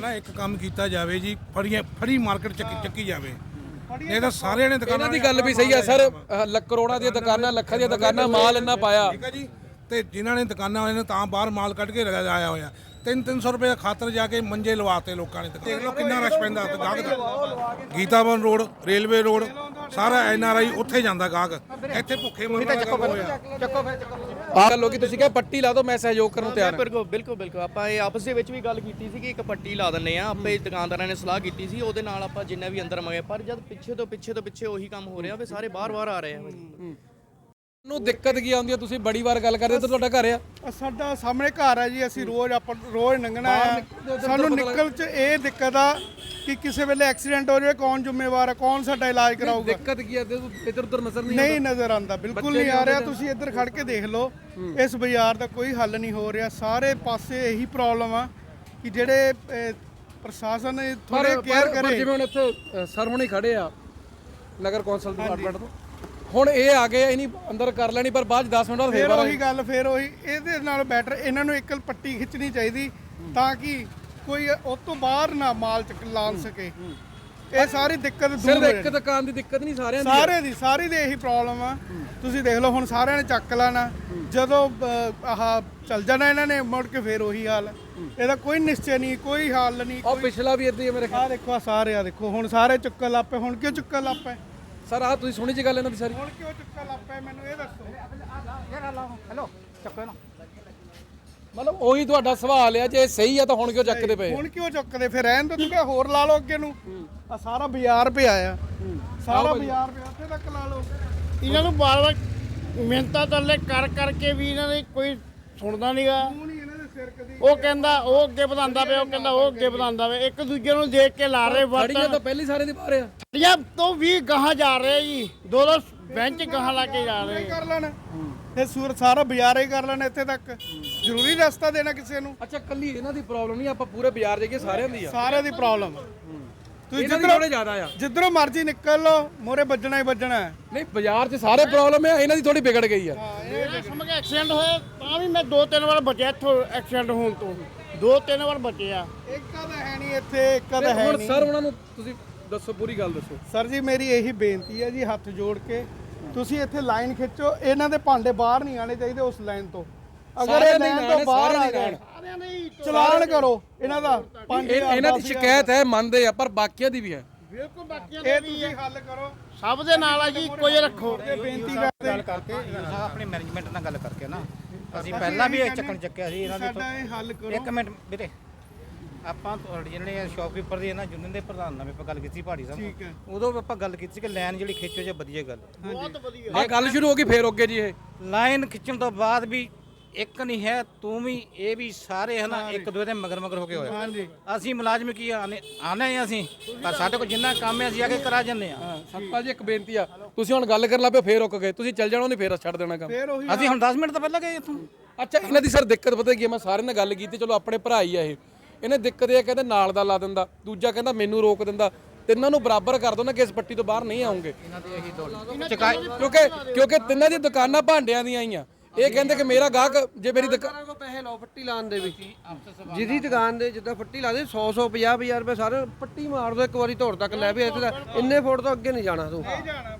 ਨਾ ਇੱਕ ਕੰਮ ਕੀਤਾ ਜਾਵੇ ਜੀ ਫੜੀਆਂ ਫੜੀ ਮਾਰਕੀਟ ਚੱਕੀ ਚੱਕੀ ਜਾਵੇ। ਇਹ ਤਾਂ ਸਾਰਿਆਂ ਨੇ ਦੁਕਾਨਾਂ ਇਹਨਾਂ ਦੀ ਗੱਲ ਵੀ ਸਹੀ ਆ ਸਰ ਅਹ ਲੱਖ ਕਰੋੜਾਂ ਦੀਆਂ ਦੁਕਾਨਾਂ ਲੱਖਾਂ ਦੀਆਂ ਦੁਕਾਨਾਂ ਮਾਲ ਇੰਨਾ ਪਾਇਆ। ਠੀਕ ਹੈ ਜੀ। ਤੇ ਜਿਨ੍ਹਾਂ ਨੇ ਦੁਕਾਨਾਂ ਵਾਲੇ ਨੇ ਤਾਂ ਬਾਹਰ ਮਾਲ ਕੱਢ ਕੇ ਲਗਾਇਆ ਹੋਇਆ। 3-300 ਰੁਪਏ ਖਾਤਰ ਜਾ ਕੇ ਮੰਜੇ ਲਵਾਤੇ ਲੋਕਾਂ ਨੇ। ਦੇਖ ਲਓ ਕਿੰਨਾ ਰਸ਼ ਪੈਂਦਾ ਉੱਥੇ ਗਾਹਕ ਦਾ। ਗੀਤਾਵਨ ਰੋਡ ਰੇਲਵੇ ਰੋਡ ਸਾਰਾ ਐਨ ਆਰ ਆਈ ਉੱਥੇ ਜਾਂਦਾ ਗਾਹਕ। ਇੱਥੇ ਭੁੱਖੇ ਮਰਨਾ ਆਹ ਗੱਲ ਹੋ ਗਈ ਤੁਸੀਂ ਕਿਹਾ ਪੱਟੀ ਲਾ ਦਿਓ ਮੈਂ ਸਹਿਯੋਗ ਕਰਨ ਨੂੰ ਤਿਆਰ ਹਾਂ। ਬਿਲਕੁਲ ਬਿਲਕੁਲ ਬਿਲਕੁਲ। ਆਪਾਂ ਇਹ ਆਪਸ ਦੇ ਵਿੱਚ ਵੀ ਗੱਲ ਕੀਤੀ ਸੀ ਕਿ ਇੱਕ ਪੱਟੀ ਲਾ ਦਿੰਨੇ ਆ ਆਪੇ ਦੁਕਾਨਦਾਰਾਂ ਨੇ ਸਲਾਹ ਕੀਤੀ ਸੀ ਉਹਦੇ ਨਾਲ ਆਪਾਂ ਜਿੰਨਾ ਵੀ ਅੰਦਰ ਮੰਗੇ ਪਰ ਜਦ ਪਿੱਛੇ ਤੋਂ ਪਿੱਛੇ ਤੋਂ ਪਿੱਛੇ ਉਹੀ ਕੰਮ ਹੋ ਰਿਹਾ ਵੀ ਸਾਰੇ ਬਾਹਰ-ਬਾਹਰ ਆ ਰਹੇ ਆ। ਨੂੰ ਦਿੱਕਤ ਕੀ ਆਉਂਦੀ ਹੈ ਤੁਸੀਂ ਬੜੀ ਵਾਰ ਗੱਲ ਕਰਦੇ ਤਾਂ ਤੁਹਾਡਾ ਘਰ ਆ। ਸਾਡਾ ਸਾਹਮਣੇ ਘਰ ਹੈ ਜੀ ਅਸੀਂ ਰੋਜ਼ ਆਪਾਂ ਰੋਜ਼ ਲੰਘਣਾ ਹੈ ਸਾਨੂੰ ਨਿਕਲ ਚ ਇਹ ਦਿੱਕਤ ਆ ਕਿ ਕਿਸੇ ਵੇਲੇ ਐਕਸੀਡੈਂਟ ਹੋ ਜਾਵੇ ਕੌਣ ਜ਼ਿੰਮੇਵਾਰ ਹੈ ਕੌਣ ਸਾਡਾ ਇਲਾਜ ਕਰਾਊਗਾ? ਦਿੱਕਤ ਕੀ ਹੈ ਇਧਰ ਉਧਰ ਨਜ਼ਰ ਨਹੀਂ ਨਹੀਂ ਨਜ਼ਰ ਆਉਂਦਾ ਬਿਲਕੁਲ ਨਹੀਂ ਆ ਰਿਹਾ। ਤੁਸੀਂ ਇੱਧਰ ਖੜ ਕੇ ਦੇਖ ਲਓ ਇਸ ਬਾਜ਼ਾਰ ਦਾ ਕੋਈ ਹੱਲ ਨਹੀਂ ਹੋ ਰਿਹਾ। ਸਾਰੇ ਪਾਸੇ ਇਹੀ ਪ੍ਰੋਬਲਮ ਆ ਕਿ ਜਿਹੜੇ ਅਹ, ਪ੍ਰਸ਼ਾਸਨ ਥੋੜੇ ਪਰ ਕੇਅਰ ਪਰ- ਪਰ ਕਰੇ। ਜਿਵੇਂ ਹੁਣ ਇੱਥੇ ਅ, ਸਰ ਹੁਣੇ ਖੜੇ ਆ ਨਗਰ ਕੌਂਸਲ ਡਿਪਾਰਟਮੈਂਟ ਤੋਂ। ਹੁਣ ਇਹ ਆ ਗਏ ਇਹਨੀ ਅੰਦਰ ਕਰ ਲੈਣੀ ਪਰ ਬਾਅਦ 10 ਮਿੰਟ ਬਾਅਦ ਫੇਰ ਫੇਰ ਉਹੀ ਗੱਲ ਫੇਰ ਉਹੀ ਇਹਦੇ ਨਾਲ ਬੈਟਰ ਇਹਨਾਂ ਨੂੰ ਇੱਕ ਪੱਟੀ ਖਿੱਚਣੀ ਚਾਹੀਦੀ ਤਾਂ ਕਿ ਕੋਈ ਉਸ ਤੋਂ ਬਾਹਰ ਨਾ ਮਾਲ ਚ ਲਾ ਸਕੇ। ਇਹ ਸਾਰੀ ਦਿੱਕਤ ਦੂਰ ਸਿਰਫ ਹੋ ਇੱਕ ਦੁਕਾਨ ਦੀ ਦਿੱਕਤ ਨਹੀਂ ਸਾਰਿਆਂ ਦੀ ਸਾਰੇ ਦੀ ਸਾਰੀ ਦੀ ਇਹੀ ਪ੍ਰੋਬਲਮ ਆ। ਤੁਸੀਂ ਦੇਖ ਲਓ ਹੁਣ ਸਾਰਿਆਂ ਨੇ ਚੱਕ ਲੈਣਾ। ਜਦੋਂ ਅਹ, ਆਹ ਚੱਲ ਜਾਣਾ ਇਹਨਾਂ ਨੇ ਮੁੜ ਕੇ ਫੇਰ ਉਹੀ ਹਾਲ। ਇਹਦਾ ਕੋਈ ਨਿਸ਼ਚੈ ਨਹੀਂ ਕੋਈ ਹੱਲ ਨਹੀਂ ਉਹ ਪਿਛਲਾ ਵੀ ਇਦਾਂ ਹੀ ਮੇਰੇ ਆ ਦੇਖੋ ਆਹ ਸਾਰੇ ਆ ਦੇਖੋ ਹੁਣ ਸਾਰੇ ਚੁੱਕਣ ਲੱਗ ਪਏ ਹੁਣ ਕਿਉਂ ਚੁੱਕਣ ਲੱਗ ਪਏ? ਸਰ ਆ ਤੁਸੀਂ ਸੁਣੀ ਜੀ ਗੱਲ ਇਹਨਾਂ ਦੀ ਸਾਰੀ? ਹੁਣ ਕਿਉਂ ਚੁੱਕਣ ਲੱਗ ਪਏ? ਮੈਨੂੰ ਇਹ ਦੱਸੋ। ਮਤਲਬ ਉਹੀ ਤੁਹਾਡਾ ਸਵਾਲ ਆ ਜੇ ਸਹੀ ਆ ਤਾਂ ਹੁਣ ਕਿਉਂ ਚੱਕਦੇ ਪਏ? ਹੁਣ ਕਿਉਂ ਚੁੱਕਦੇ? ਫਿਰ ਰਹਿਣ ਦੋ ਤੂੰ ਹੋਰ ਲਾ ਲਓ ਅੱਗੇ ਨੂੰ। ਆ ਸਾਰਾ ਬਾਜ਼ਾਰ ਪਿਆ ਆ। ਸਾਰਾ ਬਾਜ਼ਾਰ ਪਿਆ ਉੱਥੇ ਤੱਕ ਲਾ ਲਓ। ਇਹਨਾਂ ਨੂੰ ਬਾਰ-ਬਾਰ ਮਿਹਨਤਾਂ ਤਰਲੇ ਕਰ ਕਰਕੇ ਵੀ ਇਹਨਾਂ ਦੇ ਕੋਈ ਸੁਣਦਾ ਨਹੀਂਗਾ ਉਹ ਕਹਿੰਦਾ ਉਹ ਅੱਗੇ ਵਧਾਉਂਦਾ ਪਿਆ ਉਹ ਕਹਿੰਦਾ ਉਹ ਅੱਗੇ ਵਧਾਉਂਦਾ ਪਿਆ। ਇੱਕ ਦੂਜੇ ਨੂੰ ਦੇਖ ਕੇ ਲਾ ਰਹੇ ਫੜੀਆਂ ਵਰਤ ਤਾਂ ਪਹਿਲੀ ਸਾਰੇ ਦੀ ਬਾਹਰ ਆ। ਫੜੀਆਂ ਤੋਂ ਵੀ ਗਾਹਾਂ ਜਾ ਰਹੇ ਜੀ। ਦੋ ਦੋ ਬੈਂਚ ਗਾਹਾਂ ਲਾ ਕੇ ਜਾ ਰਹੇ ਕਰ ਲੈਣ। ਤੇ ਸੂਰ ਸਾਰਾ ਬਾਜ਼ਾਰ ਹੀ ਕਰ ਲੈਣ ਇੱਥੇ ਤੱਕ। ਜ਼ਰੂਰੀ ਰਸਤਾ ਦੇਣਾ ਕਿਸੇ ਨੂੰ। ਅੱਛਾ ਕੱਲੀ ਇਹਨਾਂ ਦੀ ਪ੍ਰੋਬਲਮ ਨਹੀਂ ਆਪਾਂ ਪੂਰੇ ਬਾਜ਼ਾਰ ਜਾਈਏ ਸਾਰਿਆਂ ਦੀ ਆ। ਸਾਰਿਆਂ ਦੀ ਪ੍ਰੋਬਲਮ ਤੁਸੀਂ ਇਹਨਾਂ ਦੀ ਜਿੱਧਰੋਂ ਥੋੜੇ ਜ਼ਿਆਦਾ ਆ। ਜਿੱਧਰੋਂ ਮਰਜ਼ੀ ਨਿਕਲ ਲਓ ਮੋਰੇ ਵੱਜਣਾ ਹੀ ਵੱਜਣਾ ਹੈ। ਨਹੀਂ ਬਾਜ਼ਾਰ 'ਚ ਸਾਰੇ ਪ੍ਰੋਬਲਮ ਆ ਇਹਨਾਂ ਦੀ ਥੋੜੀ ਵਿਗੜ ਗਈ ਆ। ਮੈਂ ਸਮਝ ਗਿਆ ਐਕਸੀਡੈਂਟ ਹੋਇਆ ਤਾਂ ਵੀ ਮੈਂ ਦੋ ਤਿੰਨ ਵਾਰ ਬਚਿਆ ਇੱਥੋਂ ਐਕਸੀਡੈਂਟ ਹੋਣ ਤੋਂ। ਦੋ ਤਿੰਨ ਵਾਰ ਬਚਿਆ। ਇੱਕ ਤਾਂ ਹੈ ਨਹੀਂ ਇੱਥੇ ਇੱਕ ਤਾਂ ਹੈ ਹੁਣ ਨਹੀਂ। ਸਰ ਉਹਨਾਂ ਨੂੰ ਤੁਸੀਂ ਦੱਸੋ ਪੂਰੀ ਗੱਲ ਦੱਸੋ। ਸਰ ਜੀ ਮੇਰੀ ਇਹੀ ਬੇਨਤੀ ਹੈ ਜੀ ਹੱਥ ਜੋੜ ਕੇ। ਤੁਸੀਂ ਇੱਥੇ ਲਾਈਨ ਖਿੱਚੋ ਇਹਨਾਂ ਦੇ ਭਾਂਡੇ ਬਾਹਰ ਨਹੀਂ ਆਣੇ ਚਾਹੀਦੇ ਉਸ ਲਾਈਨ ਤੋਂ। ਅਗਰ ਸਾਰਿਆਂ ਇਹ ਦੇ ਲਾਈਨ ਨਾਲ ਤੋਂ ਬਾਹਰ ਸਾਰਿਆਂ ਆ ਦੇ ਗਏ ਨਾਲ। ਨੇ ਚਲਾਨ ਕਰੋ ਇਹਨਾਂ ਦਾ ਇਹ- ਇਹਨਾਂ ਦੀ ਸ਼ਿਕਾਇਤ ਹੈ ਮੰਨਦੇ ਆ ਪਰ ਬਾਕੀਆਂ ਦੀ ਵੀ ਹੈ। ਬਿਲਕੁਲ ਬਾਕੀਆਂ ਇਹ ਦੇ ਵੀ ਤੁਸੀਂ ਹੱਲ ਕਰੋ। ਸਭ ਦੇ ਨਾਲ ਆ ਜੀ ਜਿਹਾ ਰੱਖੋ। ਇਹ ਬੇਨਤੀ ਕਰਦੇ। ਗੱਲ ਕਰਕੇ ਆਪਣੇ ਮੈਨੇਜਮੈਂਟ ਨਾਲ ਗੱਲ ਕਰਕੇ ਨਾ। ਅਸੀਂ ਪਹਿਲਾਂ ਵੀ ਇਹ ਚੱਕਣ ਚੱਕਿਆ ਸੀ ਇਹਨਾਂ ਸਾਡਾ ਇਹ ਹੱਲ ਦੀ ਕਰੋ। ਇੱਕ ਮਿੰਟ ਵੀਰੇ। ਆਪਾਂ ਤੁਹਾਡੇ ਜਿਹੜੇ ਸ਼ਾਪਕੀਪਰ ਦੀ ਇਹਨਾਂ ਯੂਨੀਅਨ ਦੇ ਪ੍ਰਧਾਨ ਨਾਲ ਵੀ ਆਪਾਂ ਗੱਲ ਕੀਤੀ ਪਹਾੜੀ ਸਾਹਿਬ ਠੀਕ ਹੈ। ਉਦੋਂ ਵੀ ਆਪਾਂ ਗੱਲ ਕੀਤੀ ਸੀ ਕਿ ਲਾਈਨ ਜਿਹੜੀ ਖਿੱਚੋ ਜੇ ਵਧੀਆ ਗੱਲ। ਬਹੁਤ ਵਧੀਆ। ਆ ਗੱਲ ਸ਼ੁਰੂ ਹੋ ਗਈ ਫੇਰ ਅੱਗੇ ਜੀ ਇਹ। ਲਾਈਨ ਖਿੱਚਣ ਤੋਂ ਬਾਅਦ ਵੀ ਇੱਕ ਨਹੀਂ ਹੈ ਤੂੰ ਵੀ ਇਹ ਵੀ ਸਾਰੇ ਹਨਾ ਇੱਕ ਦੂਜੇ ਦੇ ਮਗਰ ਮਗਰ ਹੋ ਕੇ ਹੋਏ ਹਾਂਜੀ। ਅਸੀਂ ਮੁਲਾਜ਼ਮ ਕੀ ਆਨੇ ਆਨੇ ਹੀ ਅਸੀਂ ਪਰ ਸਾਡੇ ਕੋਲ ਜਿੰਨਾ ਕੰਮ ਹੈ ਅਸੀਂ ਆ ਕੇ ਕਰਾ ਜੰਨੇ ਆ ਸਤਪਾਲ ਜੀ ਇੱਕ ਬੇਨਤੀ ਆ। ਤੁਸੀਂ ਹੁਣ ਗੱਲ ਕਰਨ ਲੱਪੇ ਫੇਰ ਰੁਕ ਗਏ। ਤੁਸੀਂ ਚੱਲ ਜਾਣਾ ਨਹੀਂ ਫੇਰ ਛੱਡ ਦੇਣਾ ਕੰਮ। ਅਸੀਂ ਹੁਣ 10 ਮਿੰਟ ਤੋਂ ਪਹਿਲਾਂ ਗਏ ਇੱਥੋਂ। ਅੱਛਾ ਇਹਨਾਂ ਦੀ ਸਰ ਦਿੱਕਤ ਪਤਾ ਕੀ ਹੈ ਮੈਂ ਸਾਰਿਆਂ ਨਾਲ ਗੱਲ ਕੀਤੀ ਚਲੋ ਆਪਣੇ ਭਰਾ ਹੀ ਆ ਇਹ। ਇਹਨੇ ਦਿੱਕਤ ਇਹ ਆ, ਕਹਿੰਦੇ ਨਾਲ ਦਾ ਲਾ ਦਿੰਦਾ ਦੂਜਾ ਕਹਿੰਦਾ ਮੈਨੂੰ ਰੋਕ ਦਿੰਦਾ। ਤਿੰਨਾਂ ਨੂੰ ਬਰਾਬਰ ਕਰ ਦੋ ਨਾ ਕਿ ਇਸ ਪੱਟੀ ਤੋਂ ਬਾਹਰ ਨਹੀਂ ਆਉਂਗੇ। ਕਿਉਂਕਿ ਕਿਉਂਕਿ ਤਿੰਨਾਂ ਦੀ ਦੁਕਾਨਾਂ ਭਾਂਡਿਆਂ ਦੀਆਂ ਆਈਆਂ। ਇਹ ਕਹਿੰਦੇ ਕਿ ਮੇਰਾ ਗਾਹਕ ਜੇ ਮੇਰੀ ਦੁਕਾਨ ਕੋ ਪੈਸੇ ਲਾਓ ਫੱਟੀ ਲਾਉਣ ਦੇ ਵੀ। ਜਿਹਦੀ ਦੁਕਾਨ ਦੇ ਜਿੱਦਾਂ ਫੱਟੀ ਲਾ ਦੇ 100 100 50 50 ਰੁਪਏ ਸਾਰੇ ਪੱਟੀ ਮਾਰ ਦੋ ਇੱਕ ਵਾਰੀ ਧੌੜ ਤੱਕ ਲੈ ਵੀ ਇੱਥੇ ਦਾ। ਇੰਨੇ ਫੁੱਟ ਤੋਂ ਅੱਗੇ ਨਹੀਂ ਜਾਣਾ ਤੂੰ।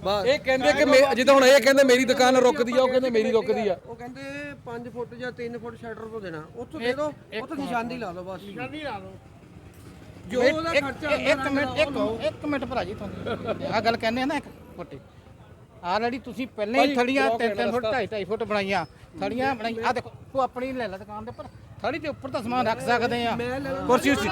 ਬਸ। ਇਹ ਕਹਿੰਦੇ ਕਿ ਮੇ- ਜਿੱਦਾਂ ਹੁਣ ਇਹ ਕਹਿੰਦੇ ਮੇਰੀ ਦੁਕਾਨ ਰੁਕਦੀ ਆ ਉਹ ਕਹਿੰਦੇ ਮੇਰੀ ਰੁਕਦੀ ਆ। ਉਹ ਕਹਿੰਦੇ 5 ਫੁੱਟ ਜਾਂ 3 ਫੁੱਟ ਸ਼ਟਰ ਤੋਂ ਦੇਣਾ। ਉੱਥੋਂ ਦੇ ਦੋ ਉੱਥੋਂ ਨਿਸ਼ਾਨੀ ਲਾ ਲਓ ਬਸ। ਨਹੀਂ ਲਾ ਲਓ ਜੋ ਉਹਦਾ ਖਰਚਾ ਇੱਕ ਮਿੰਟ ਇੱਕ ਇੱਕ ਮਿੰਟ ਭਰਾ ਜੀ ਤੁਹਾਨੂੰ। ਆ ਗੱਲ ਕਹਿੰਦੇ ਆ ਨਾ ਇੱਕ ਫੁੱਟੀ ਆਲਰੇਡੀ ਤੁਸੀਂ ਪਹਿਲਾਂ ਹੀ ਥੜੀਆਂ 3-3 ਫੁੱਟ 2.5 ਫੁੱਟ ਬਣਾਈਆਂ। ਥੜੀਆਂ ਬਣਾਈਆਂ ਆ ਦੇਖੋ ਤੂੰ ਆਪਣੀ ਲੈ ਲੈ ਦੁਕਾਨ ਦੇ ਉੱਪਰ। ਥੜੀ ਦੇ ਉੱਪਰ ਤਾਂ ਸਮਾਨ ਰੱਖ ਸਕਦੇ ਆ ਕੁਰਸੀ ਉੱਚੀ।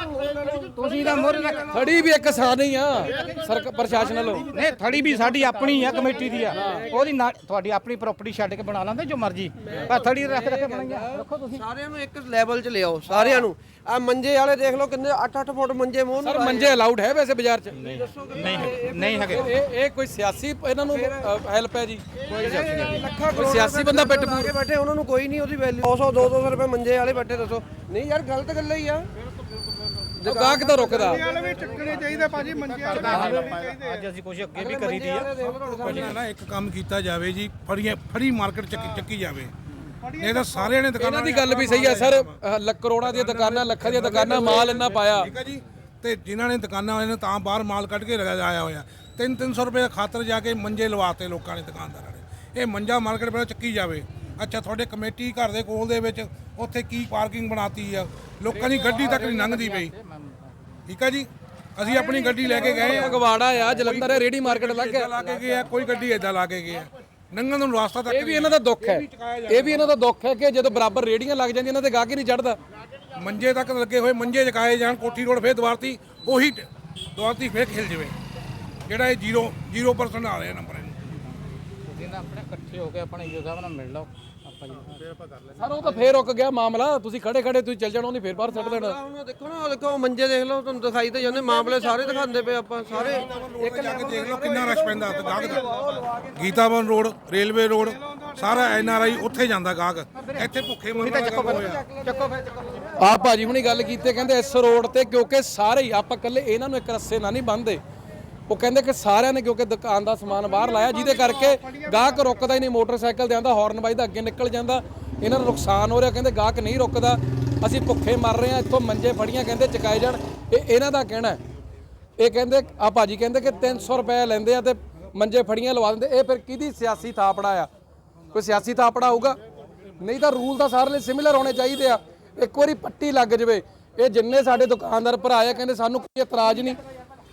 ਤੁਸੀਂ ਦਾ ਮੋਰੇ ਰੱਖ ਖੜੀ ਵੀ ਇੱਕ ਸਾਥ ਨਹੀਂ ਆ ਸਰਕਾਰ ਪ੍ਰਸ਼ਾਸਨ ਵੱਲੋਂ। ਨਹੀਂ ਥੜੀ ਵੀ ਸਾਡੀ ਆਪਣੀ ਆ ਕਮੇਟੀ ਦੀ ਆ। ਉਹਦੀ ਨਾ- ਤੁਹਾਡੀ ਆਪਣੀ ਪ੍ਰਾਪਰਟੀ ਛੱਡ ਕੇ ਬਣਾ ਲਾਂਦੇ ਜੋ ਮਰਜ਼ੀ। ਪਰ ਥੜੀ ਰੱਖ ਰੱਖ ਬਣਾਈਆਂ। ਰੱਖੋ ਤੁਸੀਂ। ਸਾਰਿਆਂ ਨੂੰ ਇੱਕ ਲੈਵਲ 'ਚ ਲਿਆਓ ਸਾਰਿਆਂ ਨੂੰ। ਆ ਮੰਜੇ ਵਾਲੇ ਦੇਖ ਲਓ ਕਿੰਨੇ 8-8 ਫੁੱਟ ਮੰਜੇ ਮੂੰਹ ਨੂੰ ਸਰ ਮੰਜੇ ਅਲਾਉਡ ਹੈ ਵੈਸੇ ਬਾਜ਼ਾਰ 'ਚ? ਨਹੀਂ ਨਹੀਂ ਹੈਗੇ ਇਹ ਇਹ ਕੋਈ ਸਿਆਸੀ ਇਹਨਾਂ ਨੂੰ ਹੈਲਪ ਹੈ ਜੀ? ਕੋਈ ਸਿਆਸੀ ਬੰਦਾ ਪਿੱਟ ਕੇ ਬੈਠੇ ਉਹਨਾਂ ਨੂੰ ਕੋਈ ਨਹੀਂ ਉਹਦੀ ਵੈਲਿਊ 100 200 ਰੁਪਏ ਮੰਜੇ ਵਾਲੇ ਬੈਠੇ ਦੱਸੋ। ਨਹੀਂ ਯਾਰ ਗਲਤ ਗੱਲ ਹੀ ਆ ਗਾਹਕ ਤਾਂ ਰੁਕਦਾ। ਵਾਲੇ ਵੀ ਚੱਕਣੇ ਚਾਹੀਦੇ ਭਾਜੀ ਮੰਜੇ ਵਾਲੇ ਵੀ ਚੱਕਣੇ ਚਾਹੀਦੇ ਅੱਜ ਅਸੀਂ ਕੁਝ ਅੱਗੇ ਵੀ ਕਰੀ ਦੀ ਆ। ਨਾ ਇੱਕ ਕੰਮ ਕੀਤਾ ਜਾਵੇ ਜੀ ਫੜੀਆਂ ਫੜੀ ਮਾਰਕੀਟ ਚੱਕੀ ਚੱਕੀ ਜਾਵੇ। ਨਹੀਂ ਤਾਂ ਸਾਰਿਆਂ ਨੇ ਦੁਕਾਨਾਂ ਇਹਨਾਂ ਦੀ ਗੱਲ ਵੀ ਸਹੀ ਹੈ ਸਰ ਅਹ ਲੱਖ ਕਰੋੜਾਂ ਦੀਆਂ ਦੁਕਾਨਾਂ ਲੱਖਾਂ ਦੀਆਂ ਦੁਕਾਨਾਂ ਮਾਲ ਇੰਨਾ ਪਾਇਆ। ਠੀਕ ਹੈ ਜੀ। ਤੇ ਜਿਨ੍ਹਾਂ ਨੇ ਦੁਕਾਨਾਂ ਵਾਲਿਆਂ ਨੇ ਤਾਂ ਬਾਹਰ ਮਾਲ ਕੱਢ ਕੇ ਲਗਾਇਆ ਹੋਇਆ। 3-300 ਰੁਪਏ ਦਾ ਖਾਤਰ ਜਾ ਕੇ ਮੰਜੇ ਲਵਾਤੇ ਲੋਕਾਂ ਨੇ ਦੁਕਾਨਦਾਰਾਂ ਨੇ। ਇਹ ਮੰਜਾ ਮਾਰਕੀਟ ਪਹਿਲਾਂ ਚੱਕੀ ਜਾਵੇ। ਅੱਛਾ ਤੁਹਾਡੇ ਕਮੇਟੀ ਘਰ ਦੇ ਕੋਲ ਦੇ ਵਿੱਚ ਉੱਥੇ ਕੀ ਪਾਰਕਿੰਗ ਬਣਾਤੀ ਆ? ਲੋਕਾਂ ਦੀ ਗੱਡੀ ਤੱਕ ਨਹੀਂ ਲੰਘਦੀ ਪਈ। ਠੀਕ ਹੈ ਜੀ? ਅਸੀਂ ਆਪਣੀ ਗੱਡੀ ਲੈ ਕੇ ਗਏ ਆ। ਫਗਵਾੜਾ ਆ ਜਲੰਧਰ ਰੇੜੀ ਮਾਰਕੀਟ ਲੱਗ ਲਾ ਕੇ ਗਏ ਆ ਕੋਈ ਗੱਡੀ ਏਦਾਂ ਲਾ ਕੇ ਗਏ ਆ ਨੰਗਨ ਨੂੰ ਰਾਸਤਾ ਤੱਕ ਇਹ ਵੀ ਇਹਨਾਂ ਦਾ ਦੁੱਖ ਹੈ। ਇਹ ਵੀ ਇਹਨਾਂ ਦਾ ਦੁੱਖ ਹੈ ਕਿ ਜਦੋਂ ਬਰਾਬਰ ਰੇੜੀਆਂ ਲੱਗ ਜਾਂਦੀਆਂ ਇਹਨਾਂ ਤੇ ਗਾਹਕ ਹੀ ਨਹੀਂ ਚੜਦਾ ਮੰਜੇ ਤੱਕ ਲੱਗੇ ਹੋਏ ਮੰਜੇ ਚਕਾਏ ਜਾਣ ਕੋਠੀ ਰੋਡ ਫੇਰ ਦੁਆਰਤੀ ਉਹੀ ਦੁਆਰਤੀ ਫੇਰ ਖਿਲ ਜਵੇ। ਜਿਹੜਾ ਇਹ 0 0% ਆ ਰਿਹਾ ਨੰਬਰ ਨਾ ਆਪਣੇ ਇਕੱਠੇ ਹੋ ਕੇ ਆਪਣੇ ਸਾਹਿਬ ਨਾਲ ਮਿਲ ਲਓ। ਆਪਾਂ ਜੀ। ਸਰ ਉਹ ਤਾਂ ਫੇਰ ਰੁਕ ਗਿਆ ਮਾਮਲਾ ਤੁਸੀਂ ਖੜੇ ਖੜੇ ਤੁਸੀਂ ਚੱਲ ਜਾਣਾ ਉਹਨੇ ਫੇਰ ਬਾਹਰ ਛੱਡ ਦੇਣਾ। ਹੁਣ ਦੇਖੋ ਨਾ ਉਹ ਦੇਖੋ ਉਹ ਮੰਜੇ ਦੇਖ ਲਓ ਤੁਹਾਨੂੰ ਦਿਖਾਈ ਤਾਂ ਜਾਂਦੇ ਮਾਮਲੇ ਸਾਰੇ ਦਿਖਾਉਂਦੇ ਪਏ ਆਪਾਂ ਸਾਰੇ। ਇੱਕ ਜਾ ਕੇ ਦੇਖ ਲਓ ਕਿੰਨਾ ਰਸ਼ ਪੈਂਦਾ ਉੱਥੇ ਗਾਹਕ ਦਾ। ਗੀਤਾਵਨ ਰੋਡ ਰੇਲਵੇ ਰੋਡ ਸਾਰਾ ਐਨ ਆਰ ਆਈ ਉੱਥੇ ਜਾਂਦਾ ਗਾਹਕ। ਇੱਥੇ ਭੁੱਖੇ ਮਰਨਾ ਹੋਇਆ। ਚੱਕੋ ਫੇ ਚੱਕੋ ਆਪ ਭਾਜੀ ਹੁਣੀ ਗੱਲ ਕੀਤੇ ਕਹਿੰਦੇ ਇਸ ਰੋਡ ਤੇ ਕਿਉਂਕਿ ਸਾਰੇ ਹੀ ਆਪਾਂ ਇਕੱਲੇ ਇਹਨਾਂ ਨੂੰ ਇੱਕ ਰਸਤੇ ਨਾਲ ਨਹੀਂ ਬੰਨਦੇ। ਉਹ ਕਹਿੰਦੇ ਕਿ ਸਾਰਿਆਂ ਨੇ ਕਿਉਂਕਿ ਦੁਕਾਨ ਦਾ ਸਮਾਨ ਬਾਹਰ ਲਾਇਆ, ਜਿਹਦੇ ਕਰਕੇ ਗਾਹਕ ਰੁਕਦਾ ਹੀ ਨਹੀਂ, ਮੋਟਰਸਾਈਕਲ ਦੇ ਆਂਦਾ ਹਾਰਨ ਵੱਜਦਾ, ਅੱਗੇ ਨਿਕਲ ਜਾਂਦਾ, ਇਹਨਾਂ ਨੂੰ ਨੁਕਸਾਨ ਹੋ ਰਿਹਾ, ਕਹਿੰਦੇ ਗਾਹਕ ਨਹੀਂ ਰੁਕਦਾ, ਅਸੀਂ ਭੁੱਖੇ ਮਰ ਰਹੇ ਹਾਂ, ਇੱਥੋਂ ਮੰਜੇ ਫੜੀਆਂ, ਕਹਿੰਦੇ ਚਕਾਏ ਜਾਣ, ਇਹ ਇਹਨਾਂ ਦਾ ਕਹਿਣਾ ਹੈ। ਇਹ ਕਹਿੰਦੇ ਆ ਭਾਜੀ ਕਹਿੰਦੇ ਕਿ 300 ਰੁਪਏ ਲੈਂਦੇ ਆ ਤੇ ਮੰਜੇ ਫੜੀਆਂ ਲਵਾ ਦਿੰਦੇ, ਇਹ ਫਿਰ ਕਿਹਦੀ ਸਿਆਸੀ ਥਾਪੜਾ ਆ? ਕੋਈ ਸਿਆਸੀ ਥਾਪੜਾ ਹੋਊਗਾ? ਨਹੀਂ ਤਾਂ ਰੂਲ ਤਾਂ ਸਾਰੇ ਲਈ ਸਿਮਿਲਰ ਹੋਣੇ ਚਾਹੀਦੇ ਆ। ਇੱਕ ਵਾਰੀ ਪੱਟੀ ਲੱਗ ਜਵੇ, ਇਹ ਜਿੰਨੇ ਸਾਡੇ ਦੁਕਾਨਦਾਰ ਭਰਾ ਆ, ਕਹਿੰਦੇ ਸਾਨੂੰ ਕੋਈ ਇਤਰਾਜ਼ ਨਹੀਂ।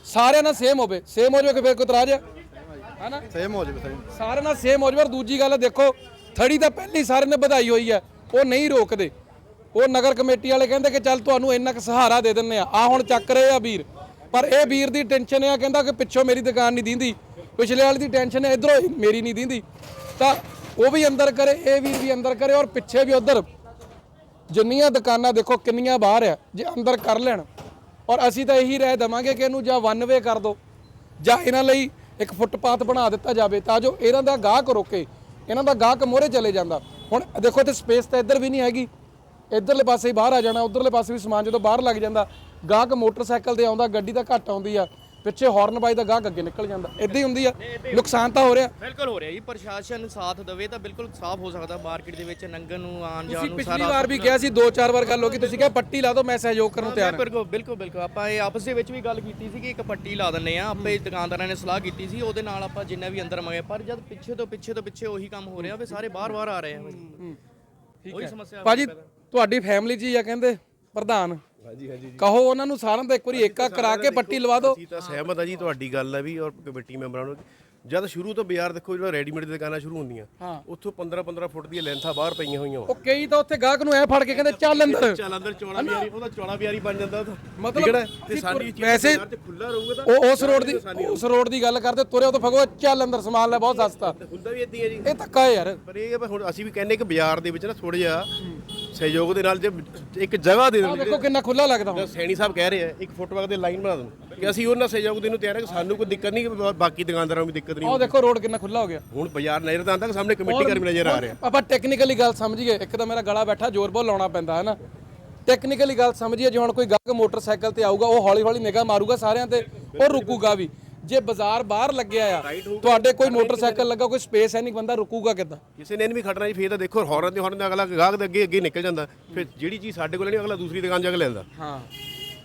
ਸਾਰਿਆਂ ਨਾਲ ਸੇਮ ਹੋਵੇ ਸੇਮ ਹੋ ਜਾਵੇ ਕਿ ਫਿਰ ਕੋਈ ਇਤਰਾਜ਼? ਹੈ ਹਨਾ? ਸੇਮ ਹੋ ਜਾਵੇ ਸਹੀ ਸਾਰਿਆਂ ਨਾਲ ਸੇਮ ਹੋ ਜਾਵੇ। ਔਰ ਦੂਜੀ ਗੱਲ ਦੇਖੋ ਥੜੀ ਤਾਂ ਪਹਿਲੀ ਸਾਰਿਆਂ ਨੇ ਵਧਾਈ ਹੋਈ ਹੈ। ਉਹ ਨਹੀਂ ਰੋਕਦੇ। ਉਹ ਨਗਰ ਕਮੇਟੀ ਵਾਲੇ ਕਹਿੰਦੇ ਕਿ ਚੱਲ ਤੁਹਾਨੂੰ ਇੰਨਾ ਕੁ ਸਹਾਰਾ ਦੇ ਦਿੰਨੇ ਆ ਆ ਹੁਣ ਚੱਕ ਰਹੇ ਆ ਵੀਰ। ਪਰ ਇਹ ਵੀਰ ਦੀ ਟੈਨਸ਼ਨ ਆ ਕਹਿੰਦਾ ਕਿ ਪਿੱਛੋਂ ਮੇਰੀ ਦੁਕਾਨ ਨਹੀਂ ਦਿੰਦੀ। ਪਿਛਲੇ ਵਾਲੀ ਦੀ ਟੈਨਸ਼ਨ ਹੈ ਇਧਰੋਂ ਮੇਰੀ ਨਹੀਂ ਦਿੰਦੀ। ਤਾਂ ਉਹ ਵੀ ਅੰਦਰ ਕਰੇ ਇਹ ਵੀਰ ਵੀ ਅੰਦਰ ਕਰੇ। ਔਰ ਪਿੱਛੇ ਵੀ ਉਧਰ ਜਿੰਨੀਆਂ ਦੁਕਾਨਾਂ ਦੇਖੋ ਕਿੰਨੀਆਂ ਬਾਹਰ ਆ। ਜੇ ਅੰਦਰ ਕਰ ਲੈਣ ਔਰ ਅਸੀਂ ਤਾਂ ਇਹੀ ਰਹਿ ਦਵਾਂਗੇ ਕਿ ਇਹਨੂੰ ਜਾਂ ਵਨ ਵੇ ਕਰ ਦਿਓ ਜਾਂ ਇਹਨਾਂ ਲਈ ਇੱਕ ਫੁੱਟਪਾਥ ਬਣਾ ਦਿੱਤਾ ਜਾਵੇ ਤਾਂ ਜੋ ਇਹਨਾਂ ਦਾ ਗਾਹਕ ਰੋਕੇ, ਇਹਨਾਂ ਦਾ ਗਾਹਕ ਮੋਰੇ ਚਲੇ ਜਾਂਦਾ। ਹੁਣ ਦੇਖੋ ਇੱਥੇ ਸਪੇਸ ਤਾਂ ਇੱਧਰ ਵੀ ਨਹੀਂ ਹੈਗੀ। ਇੱਧਰਲੇ ਪਾਸੇ ਹੀ ਬਾਹਰ ਆ ਜਾਣਾ, ਉਧਰਲੇ ਪਾਸੇ ਵੀ ਸਮਾਨ ਜਦੋਂ ਬਾਹਰ ਲੱਗ ਜਾਂਦਾ, ਗਾਹਕ ਮੋਟਰਸਾਈਕਲ ਤੇ ਆਉਂਦਾ, ਗੱਡੀ ਤਾਂ ਘੱਟ ਆਉਂਦੀ ਆ। ਪਿੱਛੇ ਹਾਰਨ ਵੱਜਦਾ ਗਾਹਕ ਅੱਗੇ ਨਿਕਲ ਜਾਂਦਾ। ਇਦਾਂ ਹੀ ਹੁੰਦੀ ਆ। ਨੁਕਸਾਨ ਤਾਂ ਹੋ ਰਿਹਾ। ਬਿਲਕੁਲ ਹੋ ਰਿਹਾ ਜੀ। ਪ੍ਰਸ਼ਾਸਨ ਸਾਥ ਦੇਵੇ ਤਾਂ ਬਿਲਕੁਲ ਸਾਫ਼ ਹੋ ਸਕਦਾ ਮਾਰਕੀਟ ਦੇ ਵਿੱਚ ਨੰਗਨ ਨੂੰ ਆਉਣ ਜਾਣ ਤੁਸੀਂ ਨੂੰ ਪਿਛਲੀ ਵਾਰ ਵੀ ਕਿਹਾ ਸੀ ਦੋ ਚਾਰ ਵਾਰ ਗੱਲ ਹੋ ਗਈ। ਤੁਸੀਂ ਕਿਹਾ ਪੱਟੀ ਲਾ ਦਿਓ ਮੈਂ ਸਹਿਯੋਗ ਕਰਨ ਨੂੰ ਤਿਆਰ ਹਾਂ। ਬਿਲਕੁਲ ਬਿਲਕੁਲ ਬਿਲਕੁਲ। ਆਪਾਂ ਇਹ ਆਪਸ ਦੇ ਵਿੱਚ ਵੀ ਗੱਲ ਕੀਤੀ ਸੀ ਕਿ ਇੱਕ ਪੱਟੀ ਲਾ ਦਿੰਨੇ ਆ ਆਪੇ ਦੁਕਾਨਦਾਰਾਂ ਨੇ ਸਲਾਹ ਕੀਤੀ ਸੀ। ਉਹਦੇ ਨਾਲ ਆਪਾਂ ਜਿੰਨਾ ਵੀ ਅੰਦਰ ਮੰਗੇ ਪਰ ਜਦ ਪਿੱਛੇ ਤੋਂ ਪਿੱਛੇ ਤੋਂ ਪਿੱਛੇ ਉਹੀ ਕੰਮ ਹੋ ਰਿਹਾ ਵੀ ਸਾਰੇ ਬਾਹਰ-ਬਾਹਰ ਆ ਰਹੇ ਆ ਠੀਕ ਉਹੀ ਹੈ। ਸਮੱਸਿਆ ਭਾਜੀ ਤੁਹਾਡੀ ਫੈਮਿਲੀ ਹੀ ਆ ਕਹਿੰਦੇ ਪ੍ਰਧਾਨ। ਹਾਂਜੀ ਹਾਂਜੀ ਕਹੋ ਉਹਨਾਂ ਨੂੰ ਸਾਰਿਆਂ ਦਾ ਇੱਕ ਵਾਰੀ ਏਕਾ ਕਰਾ ਕੇ ਪੱਟੀ ਲਵਾ ਦਿਓ। ਅਸੀਂ ਤਾਂ ਸਹਿਮਤ ਆ ਜੀ ਤੁਹਾਡੀ ਗੱਲ ਹੈ ਵੀ ਔਰ ਕਮੇਟੀ ਮੈਂਬਰਾਂ ਨੂੰ ਜਦ ਸ਼ੁਰੂ ਤੋਂ ਬਾਜ਼ਾਰ ਦੇਖੋ ਜਿਹੜਾ ਰੈਡੀਮੇਡ ਦੀਆਂ ਦੁਕਾਨਾਂ ਸ਼ੁਰੂ ਹੁੰਦੀਆਂ ਉੱਥੋਂ 15 15 ਫੁੱਟ ਦੀਆਂ ਲੈਂਥਾਂ ਬਾਹਰ ਪਈਆਂ ਹੋਈਆਂ ਉਹ ਕਈ ਤਾਂ ਉੱਥੇ ਗਾਹਕ ਨੂੰ ਐ ਫੜ ਕੇ ਕਹਿੰਦੇ ਚੱਲ ਅੰਦਰ। ਚੱਲ ਅੰਦਰ ਚੌੜਾ ਬਿਆਰੀ ਉਹਦਾ ਚੌੜਾ ਬਿਆਰੀ ਬਣ ਜਾਂਦਾ ਉਹ ਤਾਂ ਮਤਲਬ ਹੈ ਨਾ? ਤੇ ਸਾਡੀ ਚੀਜ਼ ਵੈਸੇ ਬਾਜ਼ਾਰ 'ਚ ਖੁੱਲਾ ਰਹੂਗਾ ਤਾਂ ਉਹ ਉਸ ਰੋਡ ਦੀ ਉਸ ਰੋਡ ਦੀ ਗੱਲ ਕਰਦੇ ਤੁਰੇ ਉਹ ਫਗੋ ਚੱਲ ਅੰਦਰ ਸਮਾਨ ਲੈ ਬਹੁਤ ਸਸਤਾ। ਹੁੰਦਾ ਵੀ ਇਦਾਂ ਹੀ ਹੈ ਜੀ। ਇਹ ਧੱਕਾ ਹੈ ਯਾਰ। ਪਰ ਇਹ ਹੈ ਵੀ ਹੁਣ ਅਸੀਂ ਵੀ ਕਹਿੰਦੇ ਕਿ ਬਾਜ਼ਾਰ ਦੇ ਵਿੱਚ ਨਾ ਥੋੜਾ ਜਿਹਾ ਸਹਿਯੋਗ ਦੇ ਨਾਲ ਜੇ ਇੱਕ ਜਗ੍ਹਾ ਦੇ ਆਹ ਦੇਣ ਦੇਖੋ ਕਿੰਨਾ ਖੁੱਲਾ ਲੱਗਦਾ ਹੁਣ। ਸੈਣੀ ਸਾਹਿਬ ਕਹਿ ਰਹੇ ਆ ਇੱਕ ਫੁੱਟਬਾਲ ਦੇ ਲਾਈਨ ਬਣਾ ਦੇਣ ਕਿ ਅਸੀਂ ਉਹਨਾਂ ਸਹਿਯੋਗ ਦੇਣ ਨੂੰ ਤਿਆਰ ਹਾਂ ਕਿ ਸਾਨੂੰ ਕੋਈ ਦਿੱਕਤ ਨਹੀਂ ਬਾਕੀ ਦੁਕਾਨਦਾਰਾਂ ਨੂੰ ਵੀ ਦਿੱਕਤ ਨਹੀਂ ਆਹ ਦੇਖੋ ਰੋਡ ਕਿੰਨਾ ਖੁੱਲਾ ਹੋ ਗਿਆ। ਹੁਣ ਬਾਜ਼ਾਰ ਨਜ਼ਰ ਤਾਂ ਆਉਂਦਾ ਕਿ ਸਾਹਮਣੇ ਕਮੇਟੀ ਘਰ ਵੀ ਨਜ਼ਰ ਆ ਰਿਹਾ। ਆਪਾਂ ਟੈਕਨੀਕਲੀ ਗੱਲ ਸਮਝੀਏ ਇੱਕ ਤਾਂ ਮੇਰਾ ਗਲਾ ਬੈਠਾ ਜ਼ੋਰ ਬਹੁਤ ਲਾਉਣਾ ਪੈਂਦਾ ਹੈ ਨਾ ਟੈਕਨੀਕਲੀ ਗੱਲ ਸਮਝੀਏ ਜੇ ਹੁਣ ਕੋਈ ਗਾਹਕ ਮੋਟਰਸਾਈਕਲ ਤੇ ਆਊਗਾ ਉਹ ਹੌਲੀ ਹੌਲੀ ਨਿਗਾਹ ਮਾਰੂਗਾ ਸਾਰਿਆਂ ਤੇ ਉਹ ਰੁਕੂਗਾ ਵੀ। ਜੇ ਬਾਜ਼ਾਰ ਬਾਹਰ ਲੱਗਿਆ ਆ ਤੁਹਾਡੇ ਕੋਈ ਮੋਟਰਸਾਈਕਲ ਲੱਗਾ ਕੋਈ ਸਪੇਸ ਹੈ ਨਹੀਂ ਬੰਦਾ ਰੁਕੂਗਾ ਕਿੱਦਾਂ? ਕਿਸੇ ਨੇ ਨਹੀਂ ਖੜਨਾ ਜੀ ਫੇਰ ਤਾਂ ਦੇਖੋ ਹੌਰਨ ਦੇ ਹੌਰਨ ਦਾ ਅਗਲਾ ਗਾਹਕ ਦੇ ਅੱਗੇ ਅੱਗੇ ਨਿਕਲ ਜਾਂਦਾ। ਫਿਰ ਜਿਹੜੀ ਚੀਜ਼ ਸਾਡੇ ਕੋਲ ਨਹੀਂ ਅਗਲਾ ਦੂਸਰੀ ਦੁਕਾਨ ਜਾ ਕੇ ਲੈਂਦਾ। ਹਾਂ।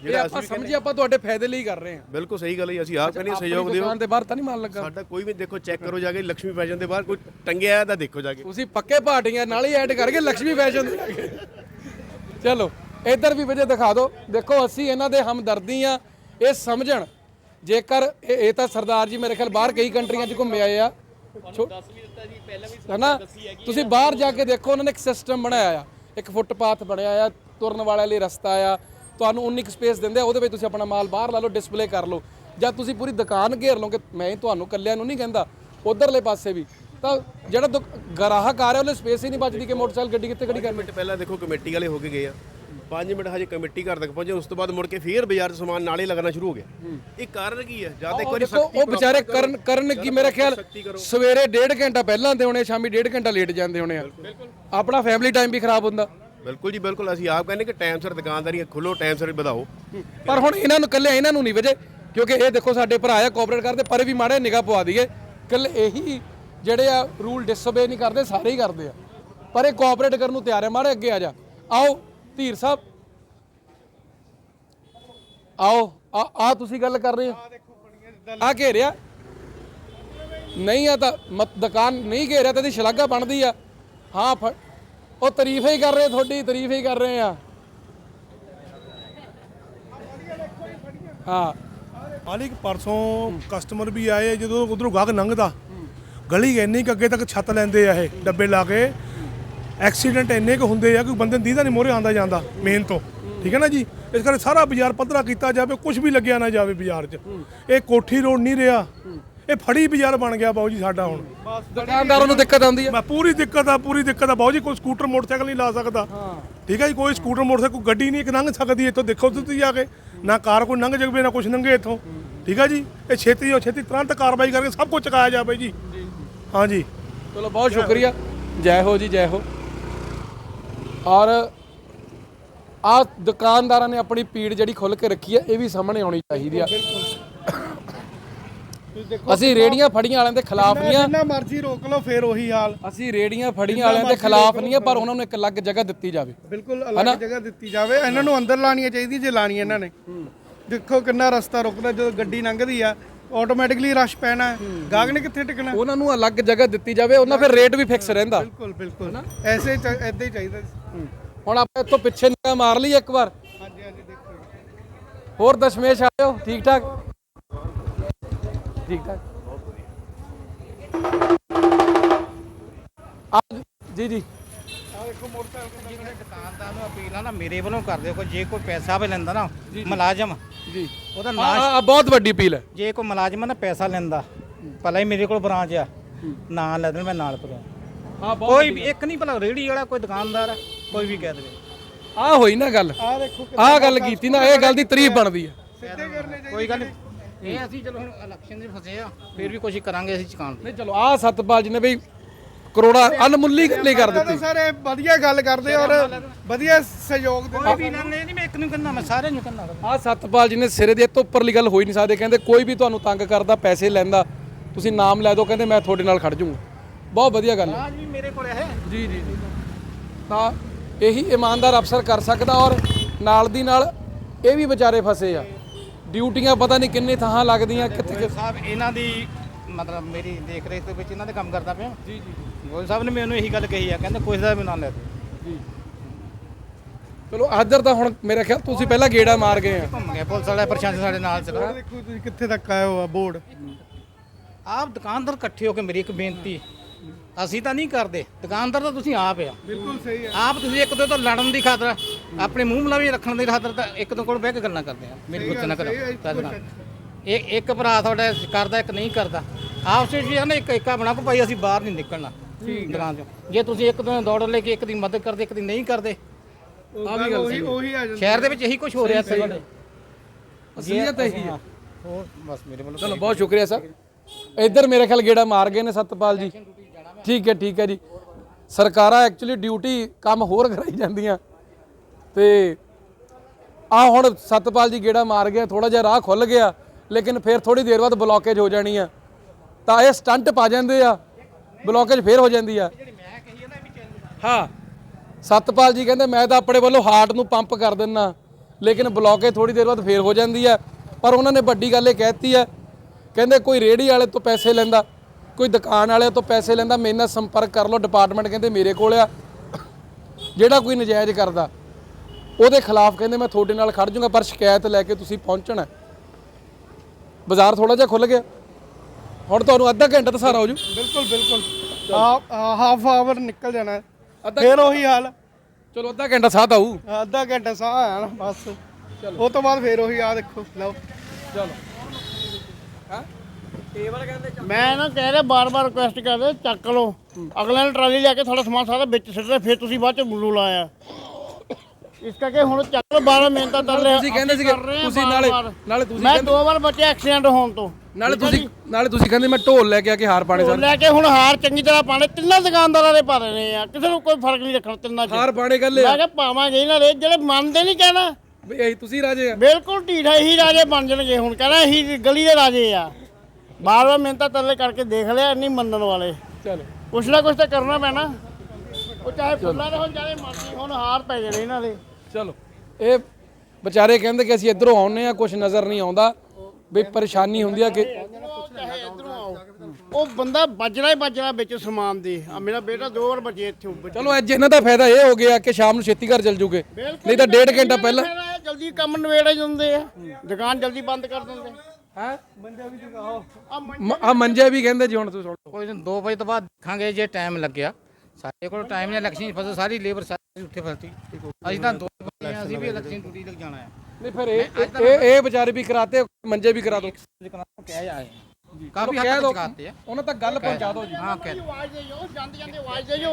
ਜਿਹੜਾ ਆਪਾਂ ਸਮਝੀ ਆਪਾਂ ਤੁਹਾਡੇ ਫਾਇਦੇ ਲਈ ਕਰ ਰਹੇ ਹਾਂ। ਬਿਲਕੁਲ ਸਹੀ ਗੱਲ ਹੈ ਅਸੀਂ ਆਪ ਕਹਿੰਦੇ ਸਹਿਯੋਗ ਦਿਓ। ਦੁਕਾਨ ਦੇ ਬਾਹਰ ਤਾਂ ਨਹੀਂ ਮਾਲ ਲੱਗਾ। ਸਾਡਾ ਕੋਈ ਵੀ ਦੇਖੋ ਚੈੱਕ ਕਰੋ ਜਾ ਕੇ ਲక్ష్ਮੀ ਫੈਸ਼ਨ ਦੇ ਬਾਹਰ ਕੋਈ ਟੰਗਿਆ ਆ ਤਾਂ ਦੇਖੋ ਜਾ ਕੇ। ਤੁਸੀਂ ਪੱਕੇ ਪਾਰਟੀਆਂ ਨਾਲ ਹੀ ਐਡ ਕਰਕੇ ਲక్ష్ਮੀ ਫੈਸ਼ਨ ਚਲੋ ਇੱਧਰ ਵੀ ਵਜੇ ਦਿਖਾ ਦਿਓ। ਦੇਖੋ ਅਸੀਂ ਇਹਨਾਂ ਦੇ ਹਮਦਰਦੀ ਆ ਇਹ ਸਮਝਣ। ਜੇਕਰ ਇਹ ਇਹ ਤਾਂ ਸਰਦਾਰ ਜੀ ਮੇਰੇ ਖਿਆਲ ਬਾਹਰ ਕਈ ਕੰਟਰੀਆਂ 'ਚ ਘੁੰਮੇ ਆਏ ਆ। ਹਨਾ? ਤੁਸੀਂ ਬਾਹਰ ਜਾ ਕੇ ਦੇਖੋ ਉਹਨਾਂ ਨੇ ਇੱਕ ਸਿਸਟਮ ਬਣਾਇਆ ਆ। ਇੱਕ ਫੁੱਟਪਾਥ ਬਣਿਆ ਆ ਤੁਰਨ ਵਾਲਿਆਂ ਲਈ ਰਸਤਾ ਆ। ਤੁਹਾਨੂੰ ਉਨੀ ਕੁ ਸਪੇਸ ਦਿੰਦੇ ਆ ਉਹਦੇ ਵਿੱਚ ਤੁਸੀਂ ਆਪਣਾ ਮਾਲ ਬਾਹਰ ਲਾ ਲਓ ਡਿਸਪਲੇ ਕਰ ਲਓ। ਜਾਂ ਤੁਸੀਂ ਪੂਰੀ ਦੁਕਾਨ ਘੇਰ ਲਓਗੇ ਮੈਂ ਤੁਹਾਨੂੰ ਕੱਲਿਆਂ ਨੂੰ ਨਹੀਂ ਕਹਿੰਦਾ ਉਧਰਲੇ ਪਾਸੇ ਵੀ। ਤਾਂ ਜਿਹੜਾ ਦੁਕ- ਗ੍ਰਾਹਕ ਆ ਰਿਹਾ ਉਹਲੇ ਸਪੇਸ ਹੀ ਨਹੀਂ ਬਚਦੀ ਕਿ ਮੋਟਰਸਾਈਕਲ ਗੱਡੀ ਕਿੱਥੇ ਖੜੀ ਕਰਨੀ। ਮਿੰਟ ਪਹਿਲਾਂ ਦੇਖੋ ਕਮੇਟੀ ਵਾਲੇ ਹੋ ਕੇ ਗਏ ਆ। 5 ਮਿੰਟ ਹਜੇ ਕਮੇਟੀ ਘਰ ਤੱਕ ਪਹੁੰਚੇ ਉਸ ਤੋਂ ਬਾਅਦ ਮੁੜ ਕੇ ਫੇਰ ਬਾਜ਼ਾਰ 'ਚ ਸਮਾਨ ਨਾਲੇ ਲੱਗਣਾ ਸ਼ੁਰੂ ਹੋ ਗਿਆ। ਇਹ ਕਾਰਨ ਕੀ ਹੈ? ਜਾਂ ਤਾਂ ਇੱਕ ਵਾਰੀ ਦੇਖੋ ਉਹ ਵਿਚਾਰੇ ਕਰਨ ਕਰਨ ਕੀ ਮੇਰੇ ਖਿਆਲ ਸਵੇਰੇ ਡੇਢ ਘੰਟਾ ਪਹਿਲਾਂ ਆਉਂਦੇ ਹੋਣੇ ਸ਼ਾਮੀ ਡੇਢ ਘੰਟਾ ਲੇਟ ਜਾਂਦੇ ਹੋਣੇ ਆ। ਆਪਣਾ ਫੈਮਿਲੀ ਟਾਈਮ ਵੀ ਖਰਾਬ ਹੁੰਦਾ। ਬਿਲਕੁਲ ਜੀ ਬਿਲਕੁਲ। ਅਸੀਂ ਆਪ ਕਹਿੰਦੇ ਕਿ ਟਾਈਮ ਸਿਰ ਦੁਕਾਨਦਾਰੀਆਂ ਖੋਲੋ ਟਾਈਮ ਸਿਰ ਵਧਾਓ। ਪਰ ਹੁਣ ਇਹਨਾਂ ਨੂੰ ਕੱਲੇ ਇਹਨਾਂ ਨੂੰ ਨਹੀਂ ਵਜੇ ਕਿਉਂਕਿ ਇਹ ਦੇਖੋ ਸਾਡੇ ਭਰਾ ਆ ਕੋਆਪਰੇਟ ਕਰਦੇ ਪਰ ਵੀ ਮਾੜੇ ਨਿਗਾਹ ਪਵਾ ਦਈਏ। ਕੱਲੇ ਇਹੀ ਜਿਹੜੇ ਆ ਰੂਲ ਡਿਸਓਬੇ ਨਹੀਂ ਕਰਦੇ ਸਾਰੇ ਹੀ ਕਰਦੇ ਆ। ਪਰ ਇਹ ਕੋਆਪਰੇਟ ਕਰਨ ਨੂੰ ਤਿਆਰ ਹੈ ਮਾੜੇ ਅੱਗੇ ਆ ਜਾ। ਆਓ ਧੀਰ ਸਾਹਿਬ। ਆਓ, ਆ ਆ ਤੁਸੀਂ ਗੱਲ ਕਰ ਰਹੇ ਹੋ। ਆ ਘੇਰਿਆ। ਨਹੀਂ ਆ ਤਾਂ ਦੁਕਾਨ ਨਹੀਂ ਘੇਰਿਆ ਤਾਂ ਇਹਦੀ ਸ਼ਲਾਘਾ ਬਣਦੀ ਆ। ਹਾਂ ਉਹ ਤਾਰੀਫ ਹੀ ਕਰ ਰਹੇ ਤੁਹਾਡੀ, ਤਾਰੀਫ ਹੀ ਕਰ ਰਹੇ ਆ। ਹਾਂ। ਹਾਲੀ ਪਰਸੋਂ ਕਸਟਮਰ ਵੀ ਆਏ ਜਦੋਂ ਉਧਰੋਂ ਗਾਹਕ ਲੰਘਦਾ। ਗਲੀ ਇੰਨੀ ਕੁ ਅੱਗੇ ਤੱਕ ਛੱਤ ਲੈਂਦੇ ਆ ਇਹ ਡੱਬੇ ਲਾ ਕੇ। ਐਕਸੀਡੈਂਟ ਇੰਨੇ ਕੁ ਹੁੰਦੇ ਆ ਕਿ ਬੰਦੇ ਨੂੰ ਦੀਦਾ ਨਹੀਂ ਮੋਰੇ ਆਂਦਾ ਜਾਂਦਾ ਮੇਨ ਤੋਂ। ਠੀਕ ਹੈ ਨਾ ਜੀ? ਇਸ ਕਰਕੇ ਸਾਰਾ ਬਾਜ਼ਾਰ ਪੱਧਰਾ ਕੀਤਾ ਜਾਵੇ ਕੁਝ ਵੀ ਲੱਗਿਆ ਨਾ ਜਾਵੇ ਬਾਜ਼ਾਰ 'ਚ। ਇਹ ਕੋਠੀ ਰੋਡ ਨਹੀਂ ਰਿਹਾ। ਇਹ ਫੜੀ ਬਾਜ਼ਾਰ ਬਣ ਗਿਆ ਬਾਊ ਜੀ ਸਾਡਾ ਹੁਣ। ਦੁਕਾਨਦਾਰਾਂ ਨੂੰ ਦਿੱਕਤ ਆਉਂਦੀ ਮੈਂ ਪੂਰੀ ਦਿੱਕਤ ਆ ਪੂਰੀ ਦਿੱਕਤ ਆ। ਬਾਊ ਜੀ ਕੋਈ ਸਕੂਟਰ ਮੋਟਰਸਾਈਕਲ ਨਹੀਂ ਲਾ ਸਕਦਾ। ਠੀਕ ਹੈ ਜੀ ਕੋਈ ਸਕੂਟਰ ਮੋਟਰਸਾਈਕਲ ਕੋਈ ਗੱਡੀ ਨਹੀਂ ਇੱਕ ਲੰਘ ਸਕਦੀ ਇੱਥੋਂ ਦੇਖੋ ਤੁਸੀਂ ਜਾ ਕੇ। ਨਾ ਕਾਰ ਕੋਈ ਲੰਘ ਜਾਵੇ ਨਾ ਕੁਝ ਲੰਘੇ ਇੱਥੋਂ। ਠੀਕ ਹੈ ਜੀ? ਇਹ ਛੇਤੀ ਹੋ ਛੇਤੀ ਤੁਰੰਤ ਕਾਰਵਾਈ ਕਰਕੇ ਸਭ ਕੁਝ ਚੁਕਾਇਆ ਜਾਵੇ ਜੀ। ਹਾਂਜੀ। ਚਲੋ ਬਹੁਤ ਸ਼ੁਕਰੀਆ। ਜੈ ਹੋ ਜੀ ਜੈ ਹੋ। ਔਰ ਆ ਦੁਕਾਨਦਾਰਾਂ ਨੇ ਆਪਣੀ ਪੀੜ ਜਿਹੜੀ ਖੁੱਲ ਕੇ ਰੱਖੀ ਹੈ ਇਹ ਵੀ ਸਾਹਮਣੇ ਆਉਣੀ ਚਾਹੀਦੀ ਆ। ਅਸੀਂ ਰੇੜੀਆਂ ਫੜੀਆਂ ਵਾਲਿਆਂ ਦੇ ਖਿਲਾਫ ਨਹੀਂ ਆ। ਜਿੰਨਾ ਮਰਜ਼ੀ ਰੋਕ ਲਓ ਫੇਰ ਉਹੀ ਹਾਲ। ਅਸੀਂ ਰੇੜੀਆਂ ਫੜੀਆਂ ਵਾਲਿਆਂ ਦੇ ਖਿਲਾਫ ਨਹੀਂ ਆ ਪਰ ਉਹਨਾਂ ਨੂੰ ਇੱਕ ਅਲੱਗ ਜਗ੍ਹਾ ਦਿੱਤੀ ਜਾਵੇ। ਬਿਲਕੁਲ ਅਲੱਗ ਜਗ੍ਹਾ ਦਿੱਤੀ ਜਾਵੇ। ਇਹਨਾਂ ਨੂੰ ਅੰਦਰ ਲਾਣੀਆਂ ਚਾਹੀਦੀ ਜੇ ਲਾਣੀ ਇਹਨਾਂ ਨੇ। ਦੇਖੋ ਕਿੰਨਾ ਰਸਤਾ ਰੁਕਦਾ ਜਦੋਂ ਗੱਡੀ ਲੰਘਦੀ ਆ ਆਟੋਮੈਟਿਕਲੀ ਰਸ਼ ਪੈਣਾ ਗਾਹਕ ਨੇ ਕਿੱਥੇ ਟਿਕਣਾ? ਉਹਨਾਂ ਨੂੰ ਅਲੱਗ ਜਗ੍ਹਾ ਦਿੱਤੀ ਜਾਵੇ ਉਹਨਾਂ ਫਿਰ ਰੇਟ ਵੀ ਫਿਕਸ ਰਹਿੰਦਾ। ਬਿਲਕੁਲ ਬਿਲਕੁਲ। ਐਸੇ ਐਦਾਂ ਹੀ ਚਾਹੀਦਾ। ਹੁਣ ਆਪਾਂ ਇੱਥੋਂ ਪਿੱਛੇ ਨਿਗਾਹ ਮਾਰ ਲਈ ਇੱਕ ਵਾਰ। ਹਾਂਜੀ ਹਾਂਜੀ ਦੇਖੋ। ਹੋਰ ਦਸ਼ਮੇਸ਼ ਆਇਓ ਠੀਕ ਠਾਕ? ਠੀਕ ਠਾਕ। ਆ ਜੀ। ਜੀ ਦੁਕਾਨਦਾਰ ਨੂੰ ਅਪੀਲ ਆ ਨਾ ਮੇਰੇ ਵੱਲੋਂ ਕਰ ਦਿਓ ਕੋਈ ਜੇ ਕੋਈ ਪੈਸਾ ਵੀ ਲੈਂਦਾ ਨਾ ਮੁਲਾਜ਼ਮ। ਜੀ। ਉਹਦਾ ਆ ਨਾਂ ਆ ਬਹੁਤ ਵੱਡੀ ਅਪੀਲ ਹੈ। ਜੇ ਕੋਈ ਮੁਲਾਜ਼ਮ ਨਾ ਪੈਸਾ ਲੈਂਦਾ ਭਲਾ ਹੀ ਮੇਰੇ ਕੋਲ ਬ੍ਰਾਂਚ ਆ ਨਾਂ ਲੈ ਦੇਣ ਮੈਂ ਨਾਲ ਪਰਾਂ ਹਾਂ ਕੋਈ ਇੱਕ ਨਹੀਂ ਭਲਾ ਰੇੜੀ ਵਾਲਾ ਕੋਈ ਦੁਕਾਨਦਾਰ ਆ ਕੋਈ ਵੀ ਕਹਿ ਦੇਵੇ। ਆ ਹੋਈ ਨਾ ਗੱਲ। ਆ ਦੇਖੋ ਆ ਗੱਲ ਕੀਤੀ ਨਾ ਇਹ ਗੱਲ ਦੀ ਤਾਰੀਫ ਬਣਦੀ ਹੈ ਸਿੱਧੇ ਕਰਨੇ ਚਾਹੀਦੇ ਕੋਈ ਗੱਲ ਇਹ ਅਸੀਂ ਚਲੋ ਹੁਣ ਇਲੈਕਸ਼ਨ ਦੇ ਫਸੇ ਆ ਫਿਰ ਵੀ ਕੋਸ਼ਿਸ਼ ਕਰਾਂਗੇ ਅਸੀਂ ਦੀ। ਨਹੀਂ ਚਲੋ ਆ ਸਤਪਾਲ ਜੀ ਨੇ ਬਈ ਕਰੋੜਾ ਅਨਮੁੱਲੀ ਗੱਲ ਕਰ ਦਿੱਤੀ। ਸਾਰੇ ਵਧੀਆ ਗੱਲ ਕਰਦੇ ਔਰ ਵਧੀਆ ਸਹਿਯੋਗ ਦਿੰਦੇ ਕੋਈ ਵੀ ਨਹੀਂ ਨਹੀਂ ਮੈਂ ਇੱਕ ਨੂੰ ਕਹਿੰਦਾ ਮੈਂ ਸਾਰਿਆਂ ਨੂੰ ਕਹਿੰਦਾ ਆ ਸਤਪਾਲ ਜੀ ਨੇ ਸਿਰੇ ਦੇ ਤੋਂ ਉੱਪਰਲੀ ਗੱਲ ਹੋਈ ਨਹੀਂ ਸਕਦੇ ਕਹਿੰਦੇ ਕੋਈ ਵੀ ਤੁਹਾਨੂੰ ਤੰਗ ਕਰਦਾ ਪੈਸੇ ਲੈਂਦਾ ਤੁਸੀਂ ਨਾਮ ਲੈ ਦਿਓ ਕਹਿੰਦੇ ਮੈਂ ਤੁਹਾਡੇ ਨਾਲ ਖੜ ਜਾਊਂਗਾ। ਬਹੁਤ ਵਧੀਆ ਗੱਲ ਹੈ। ਵੀ ਮੇਰੇ ਕੋਲ ਹੈ। ਜੀ ਜੀ ਜੀ। ਤਾਂ ਇਹੀ ਇਮਾਨਦਾਰ ਅਫਸਰ ਕਰ ਸਕਦਾ ਔਰ ਨਾਲ ਦੀ ਨਾਲ ਇਹ ਵੀ ਵਿਚਾਰੇ ਫਸੇ ਆ। ਡਿਊਟੀਆਂ ਪਤਾ ਨਹੀਂ ਕਿੰਨੇ ਥਾਂ ਲੱਗਦੀਆਂ ਕਿੱਥੇ ਕਿੱਥੇ ਸਾਹਿਬ ਇਹਨਾਂ ਦੀ ਮਤਲਬ ਮੇਰੀ ਦੇਖ ਰੇਖ ਦੇ ਵਿੱਚ ਇਹਨਾਂ ਦੇ ਕੰਮ ਕਰਦਾ ਪਿਆ। ਜੀ ਜੀ। ਗੋਲ ਸਾਹਿਬ ਨੇ ਮੈਨੂੰ ਇਹੀ ਗੱਲ ਕਹੀ ਆ ਕਹਿੰਦੇ ਕੋਈ ਦਾ ਵੀ ਨਾਂ ਲੈ ਦਿਓ। ਚਲੋ ਆਦਰ ਤਾਂ ਹੁਣ ਮੇਰੇ ਖਿਆਲ ਤੁਸੀਂ ਪਹਿਲਾਂ ਗੇੜਾ ਮਾਰ ਗਏ ਆ। ਘੁੰਮ ਗਿਆ ਪੁਲਿਸ ਵਾਲੇ ਪ੍ਰਸ਼ਾਸਨ ਸਾਡੇ ਨਾਲ ਚੱਲ ਦੇਖੋ ਤੁਸੀਂ ਕਿੱਥੇ ਤੱਕ ਆਏ ਹੋ ਆ ਬੋਰਡ? ਆਪ ਦੁਕਾਨਦਾਰ ਇਕੱਠੇ ਹੋ ਕੇ ਮੇਰੀ ਇੱਕ ਬੇਨਤੀ ਅਸੀਂ ਤਾਂ ਨਹੀਂ ਕਰਦੇ ਦੁਕਾਨਦਾਰ ਤਾਂ ਤੁਸੀਂ ਆਪ ਆ। ਬਿਲਕੁਲ ਸਹੀ ਹੈ ਆਪ ਤੁਸੀਂ ਇੱਕ ਦੂਜੇ ਤੋਂ ਲੜਨ ਦੀ ਖਾਤਰ ਆਪਣੇ ਮੂੰਹ ਮਲਾਵੀ ਰੱਖਣ ਦੀ ਖਾਤਰ ਤਾਂ ਇੱਕ ਦੋ ਕੋਲ ਬਹਿ ਕੇ ਗੱਲਾਂ ਕਰਦੇ ਆ ਮੇਰੀ ਗੁੱਸੇ ਨਾ ਕਰੋ ਸਾਜਣਾ ਇਹ ਇੱਕ ਭਰਾ ਤੁਹਾਡਾ ਕਰਦਾ ਇੱਕ ਨਹੀਂ ਕਰਦਾ। ਆਪਸ ਵਿੱਚ ਵੀ ਆ ਨਾ ਇੱਕ ਏਕਾ ਬਣਾ ਕੋ ਭਾਈ ਅਸੀਂ ਬਾਹਰ ਨਹੀਂ ਨਿਕਲਣਾ। ਜੇ ਤੁਸੀਂ ਇੱਕ ਦੋ ਦੌੜ ਲੈ ਕੇ ਇੱਕ ਦੀ ਮਦਦ ਕਰਦੇ ਇੱਕ ਦੀ ਨਹੀਂ ਕਰਦੇ ਆ ਵੀ ਗੱਲ ਉਹੀ ਉਹੀ ਆ ਜਾਂਦੀ ਸ਼ਹਿਰ ਦੇ ਵਿੱਚ ਇਹੀ ਕੁਝ ਹੋ ਰਿਹਾ ਸੀ ਅਸਲੀਅਤ ਇਹੀ ਹੈ। ਹੋਰ ਬਸ ਮੇਰੇ ਵੱਲੋਂ ਚਲੋ ਬਹੁਤ ਸ਼ੁਕਰੀਆ ਸਰ। ਇੱਧਰ ਮੇਰੇ ਖਿਆਲ ਗੇੜਾ ਮਾਰ ਗਏ ਨੇ ਸਤਪਾਲ ਜੀ। ਠੀਕ ਹੈ ਠੀਕ ਹੈ ਜੀ। ਸਰਕਾਰਾਂ ਐਕਚੁਅਲੀ ਡਿਊਟੀ ਕੰਮ ਹੋਰ ਕਰਾਈ ਜਾਂਦੀਆਂ। ਤੇ ਆ ਹੁਣ ਸਤਪਾਲ ਜੀ ਗੇੜਾ ਮਾਰ ਗਿਆ ਥੋੜਾ ਜਿਹਾ ਰਾਹ ਖੁੱਲ ਗਿਆ ਲੇਕਿਨ ਫਿਰ ਥੋੜੀ ਦੇਰ ਬਾਅਦ ਬਲੌਕੇਜ ਹੋ ਜਾਣੀ ਆ। ਤਾਂ ਇਹ ਸਟੰਟ ਪਾ ਜਾਂਦੇ ਆ। ਬਲੌਕੇਜ ਫੇਰ ਹੋ ਜਾਂਦੀ ਆ। ਹਾਂ ਸਤਪਾਲ ਜੀ ਕਹਿੰਦੇ ਮੈਂ ਤਾਂ ਆਪਣੇ ਵੱਲੋਂ ਹਾਰਟ ਨੂੰ ਪੰਪ ਕਰ ਦਿੰਨਾ। ਲੇਕਿਨ ਬਲੌਕੇਜ ਥੋੜੀ ਦੇਰ ਬਾਅਦ ਫੇਰ ਹੋ ਜਾਂਦੀ ਆ। ਪਰ ਉਹਨਾਂ ਨੇ ਵੱਡੀ ਗੱਲ ਇਹ ਕਹਿਤੀ ਆ। ਕਹਿੰਦੇ ਕੋਈ ਰੇੜੀ ਵਾਲੇ ਤੋਂ ਪੈਸੇ ਲੈਂਦਾ ਕੋਈ ਦੁਕਾਨ ਵਾਲੇ ਤੋਂ ਪੈਸੇ ਲੈਂਦਾ ਮੇਰੇ ਨਾਲ ਸੰਪਰਕ ਕਰ ਲਓ ਡਿਪਾਰਟਮੈਂਟ ਕਹਿੰਦੇ ਮੇਰੇ ਕੋਲ ਆ। ਜਿਹੜਾ ਕੋਈ ਨਜਾਇਜ਼ ਕਰਦਾ ਉਹਦੇ ਖਿਲਾਫ ਕਹਿੰਦੇ ਮੈਂ ਤੁਹਾਡੇ ਨਾਲ ਖੜ ਜਾਊਂਗਾ ਪਰ ਸ਼ਿਕਾਇਤ ਲੈ ਕੇ ਤੁਸੀਂ ਪਹੁੰਚਣਾ। ਬਾਜ਼ਾਰ ਥੋੜਾ ਜਿਹਾ ਖੁੱਲ ਗਿਆ। ਹੁਣ ਤੁਹਾਨੂੰ ਅੱਧਾ ਘੰਟਾ ਤਾਂ ਸਾਰਾ ਹੋ ਜੂ। ਬਿਲਕੁਲ ਬਿਲਕੁਲ। ਹਾਫ ਆਵਰ ਨਿਕਲ ਜਾਣਾ। ਹੈ। ਅੱਧਾ ਫਿਰ ਉਹੀ ਹਾਲ। ਚਲੋ ਅੱਧਾ ਘੰਟਾ ਸਾਥ ਆਊ। ਅੱਧਾ ਘੰਟਾ ਸਾਹ ਆਇਆ ਨਾ ਬਸ। ਉਹ ਤੋਂ ਬਾਅਦ ਫਿਰ ਉਹੀ ਆ ਦੇਖੋ ਲਓ। ਚਲੋ। ਮੈਂ ਨਾ ਕਹਿ ਰਿਹਾ ਬਾਰ-ਬਾਰ ਰਿਕੁਐਸਟ ਕਰਦੇ ਚੱਕ ਲਓ। ਅਗਲੇ ਨੇ ਟਰਾਲੀ ਲਿਆ ਕੇ ਤੁਹਾਡਾ ਸਮਾਨ ਸਾਰਾ ਵਿੱਚ ਸਿੱਟਦੇ ਫਿਰ ਤੁਸੀਂ ਬਾਅਦ ਚ ਬੁੱਲੂ ਲਾਇਆ। ਇਸ ਕਰਕੇ ਹੁਣ ਚੱਕ ਲਓ 12 ਮਿੰਟ ਤਾਂ ਲੈ ਤੁਸੀਂ ਕਹਿੰਦੇ ਸੀਗੇ ਤੁਸੀਂ ਨਾਲੇ ਨਾਲੇ ਤੁਸੀਂ ਮੈਂ ਦੋ ਵਾਰ ਬਚਿਆ ਐਕਸੀਡੈਂਟ ਹੋਣ ਤੋਂ। ਨਾਲੇ ਤੁਸੀਂ ਨਾਲੇ ਤੁਸੀਂ ਕਹਿੰਦੇ ਮੈਂ ਢੋਲ ਲੈ ਕੇ ਆ ਕੇ ਹਾਰ ਪਾਣੇ ਸਰ ਲੈ ਕੇ ਹੁਣ ਹਾਰ ਚੰਗੀ ਤਰ੍ਹਾਂ ਪਾਣੇ ਤਿੰਨਾਂ ਦੁਕਾਨਦਾਰਾਂ ਦੇ ਪਾ ਦੇਣੇ ਆ। ਕਿਸੇ ਨੂੰ ਕੋਈ ਫ਼ਰਕ ਨਹੀਂ ਰੱਖਣਾ ਤਿੰਨਾਂ ਚ। ਹਾਰ ਪਾਣੇ ਗੱਲ ਮੈਂ ਕਿਹਾ ਪਾਵਾਂਗੇ ਇਹਨਾਂ ਦੇ ਜਿਹੜੇ ਮੰਨਦੇ ਨਹੀਂ ਕਹਿਣਾ। ਵੀ ਇਹੀ ਤੁਸੀਂ ਰਾਜੇ ਆ। ਬਿਲਕੁਲ ਢੀਠਾ ਹੀ ਰਾਜੇ ਬਣ ਜਾਣਗੇ ਹੁਣ ਕਹਿੰਦਾ ਅਸੀਂ ਗਲੀ ਦੇ ਰਾਜੇ ਆ। ਬਾਰ ਬਾਰ ਮਿਹਨਤਾਂ ਤਰਲੇ ਕਰਕੇ ਦੇਖ ਲਿਆ ਨਹੀਂ ਮੰਨਣ ਵਾਲੇ। ਚਲੋ। ਕੁਛ ਨਾ ਕੁਛ ਤਾਂ ਕਰਨਾ ਪੈਣਾ। ਉਹ ਚਾਹੇ ਫੁੱਲਾਂ ਦੇ ਹੁਣ ਚਾਹੇ ਮਰਜ਼ੀ ਹੁਣ ਹਾਰ ਪੈ ਜਾਣੇ ਇਹਨਾਂ ਦੇ। ਚਲੋ ਇਹ ਵਿਚਾਰੇ ਕਹਿੰਦੇ ਕਿ ਅਸੀਂ ਇਧਰੋਂ ਆਉਨੇ ਆ ਕੁਝ ਨਜ਼ਰ ਨਹੀਂ ਆਉਂਦਾ। ਵੀ ਪਰੇਸ਼ਾਨੀ ਹੁੰਦੀ ਆ ਕਿ ਚਾਹੇ ਇਧਰੋਂ ਆਓ ਉਹ ਬੰਦਾ ਵੱਜਣਾ ਹੀ ਵੱਜਣਾ ਵਿੱਚ ਸਮਾਨ ਦੇ। ਆ ਮੇਰਾ ਬੇਟਾ ਦੋ ਵਾਰ ਬਚੇ ਇੱਥੇ। ਉੱਪਰ ਚਲੋ ਅੱਜ ਇਹਨਾਂ ਦਾ ਫਾਇਦਾ ਇਹ ਹੋ ਗਿਆ ਕਿ ਸ਼ਾਮ ਨੂੰ ਛੇਤੀ ਘਰ ਚਲ ਜੂਗੇ। ਨਹੀਂ ਤਾਂ ਡੇਢ ਘੰਟਾ ਪਹਿਲਾਂ ਜਲਦੀ ਕੰਮ ਨਵੇੜੇ ਜਾਂਦੇ ਆ। ਦੁਕਾਨ ਜਲਦੀ ਬੰਦ ਕਰ ਦਿੰਦੇ। ਹੈ? ਆ ਮੰਡੀ ਆ ਮੰਜੇ ਵੀ ਕਹਿੰਦੇ ਜੀ ਹੁਣ ਤੁਸੀਂ ਸੁਣ ਕੋਈ ਦਿਨ 2 ਵਜੇ ਤੋਂ ਬਾਅਦ ਦੇਖਾਂਗੇ ਜੇ ਟਾਈਮ ਲੱਗਿਆ। ਸਾਡੇ ਕੋਲ ਟਾਈਮ ਨੇ ਇਲੈਕਸ਼ਨ ਫਸਲ ਸਾਰੀ ਲੇਬਰ ਸਾਰੀ ਉੱਥੇ ਫਸਤੀ। ਅਸੀਂ ਤਾਂ ਦੋ ਅਸੀਂ ਵੀ ਇਲੈਕਸ਼ਨ ਡਿਊਟੀ ਲੱਗ ਜਾਣਾ ਹੈ। ਨਹੀਂ ਫਿਰ ਇਹ ਇਹ ਇਹ ਵਿਚਾਰੇ ਵੀ ਕਰਾਤੇ ਮੰਜੇ ਵੀ ਕਰਾ ਦੋ। ਨੂੰ। ਕਹਿ ਕਾਫੀ ਹੱਦ ਤੱਕ ਦਿਓ ਚੁਕਾਤੇ ਆ। ਉਹਨਾਂ ਤੱਕ ਗੱਲ ਪਹੁੰਚਾ ਦਿਓ ਜੀ। ਹਾਂ ਕਹਿ ਦਿਓ। ਆਵਾਜ਼ ਦੇ ਜੋ ਜਾਂਦੇ ਜਾਂਦੇ ਆਵਾਜ਼ ਦੇ ਜੋ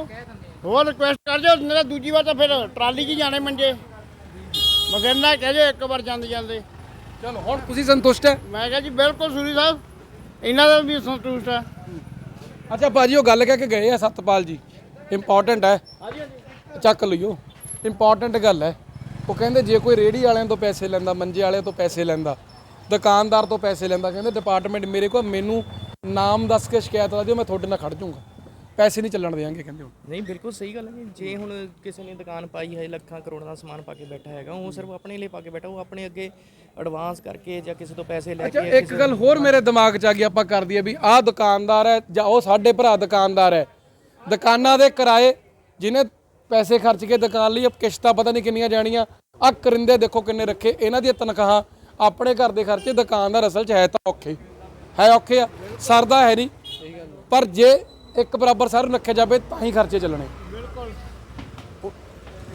ਹੋਰ ਰਿਕੁਐਸਟ ਕਰ ਜੋ ਮੇਰਾ ਦੂਜੀ ਵਾਰ ਤਾਂ ਫਿਰ ਟਰਾਲੀ 'ਚ ਹੀ ਜਾਣੇ ਮੰਜੇ। ਮਗਰ ਨਾ ਕਹਿ ਜੋ ਇੱਕ ਵਾਰ ਜਾਂਦੇ ਜਾਂਦੇ। ਚਲੋ ਹੁਣ ਤੁਸੀਂ ਸੰਤੁਸ਼ਟ ਹੈ? ਮੈਂ ਕਿਹਾ ਜੀ ਬਿਲਕੁਲ ਸੂਰੀ ਸਾਹਿਬ। ਇਹਨਾਂ ਦਾ ਵੀ ਸੰਤੁਸ਼ਟ ਹੈ। ਅੱਛਾ ਬਾਜੀ ਉਹ ਗੱਲ ਕਹਿ ਕੇ ਗਏ ਆ ਸਤਪਾਲ ਜੀ। ਇੰਪੋਰਟੈਂਟ ਹੈ। ਚੱਕ ਲਈਓ। ਇੰਪੋਰਟੈਂਟ ਗੱਲ ਹੈ। ਉਹ ਕਹਿੰਦੇ ਜੇ ਕੋਈ ਰੇੜੀ ਵਾਲਿਆਂ ਤੋਂ ਪੈਸੇ ਲੈਂਦਾ ਮੰਜੇ ਵਾਲਿਆਂ ਤੋਂ ਪੈਸੇ ਲੈਂਦਾ ਦੁਕਾਨਦਾਰ ਤੋਂ ਪੈਸੇ ਲੈਂਦਾ ਕਹਿੰਦੇ ਡਿਪਾਰਟਮੈਂਟ ਮੇਰੇ ਕੋਲ ਮੈਨੂੰ ਨਾਮ ਦੱਸ ਕੇ ਸ਼ਿਕਾਇਤ ਲਾ ਦਿਓ ਮੈਂ ਤੁਹਾਡੇ ਨਾਲ ਖੜ ਜਾਊਂਗਾ। ਪੈਸੇ ਨਹੀਂ ਚੱਲਣ ਦੇਵਾਂਗੇ ਕਹਿੰਦੇ ਹੁਣ ਨਹੀਂ ਬਿਲਕੁਲ ਸਹੀ ਗੱਲ ਹੈ ਜੀ। ਜੇ ਹੁਣ ਕਿਸੇ ਨੇ ਦੁਕਾਨ ਪਾਈ ਹੈ ਲੱਖਾਂ ਕਰੋੜਾਂ ਦਾ ਸਮਾਨ ਪਾ ਕੇ ਬੈਠਾ ਹੈਗਾ ਉਹ ਸਿਰਫ ਆਪਣੇ ਲਈ ਪਾ ਕੇ ਬੈਠਾ ਉਹ ਆਪਣੇ ਅੱਗੇ ਐਡਵਾਂਸ ਕਰਕੇ ਜਾਂ ਕਿਸੇ ਤੋਂ ਪੈਸੇ ਲੈ ਅੱਛਾ ਕੇ ਇੱਕ ਗੱਲ ਹੋਰ ਮੇਰੇ ਦਿਮਾਗ 'ਚ ਆ ਗਈ ਆਪਾਂ ਕਰ ਦਈਏ ਵੀ ਆਹ ਦੁਕਾਨਦਾਰ ਹੈ ਜਾਂ ਉਹ ਸਾਡੇ ਭਰਾ ਦੁਕਾਨਦਾਰ ਹੈ ਦੁਕਾਨਾਂ ਦੇ ਕਿਰਾਏ ਜਿਹਨੇ ਪੈਸੇ ਖਰਚ ਕੇ ਦੁਕਾਨ ਲਈ ਕਿਸ਼ਤਾਂ ਪਤਾ ਨਹੀਂ ਕਿੰਨੀਆਂ ਜਾਣੀਆਂ ਆ ਕਰਿੰਦੇ ਦੇਖੋ ਕਿੰਨੇ ਰੱਖੇ ਇਹਨਾਂ ਦੀਆਂ ਤਨਖਾਹਾਂ ਆਪਣੇ ਘਰ ਦੇ ਖਰਚੇ ਦੁਕਾਨਦਾਰ ਅਸਲ 'ਚ ਹੈ ਤਾਂ ਔਖੇ ਹੈ। ਔਖੇ ਆ ਸਰਦਾ ਹੈ ਨਹੀਂ ਪਰ ਜੇ ਇੱਕ ਬਰਾਬਰ ਸਾਰਿਆਂ ਨੂੰ ਰੱਖਿਆ ਜਾਵੇ ਤਾਂ ਹੀ ਖਰਚੇ ਚੱਲਣੇ।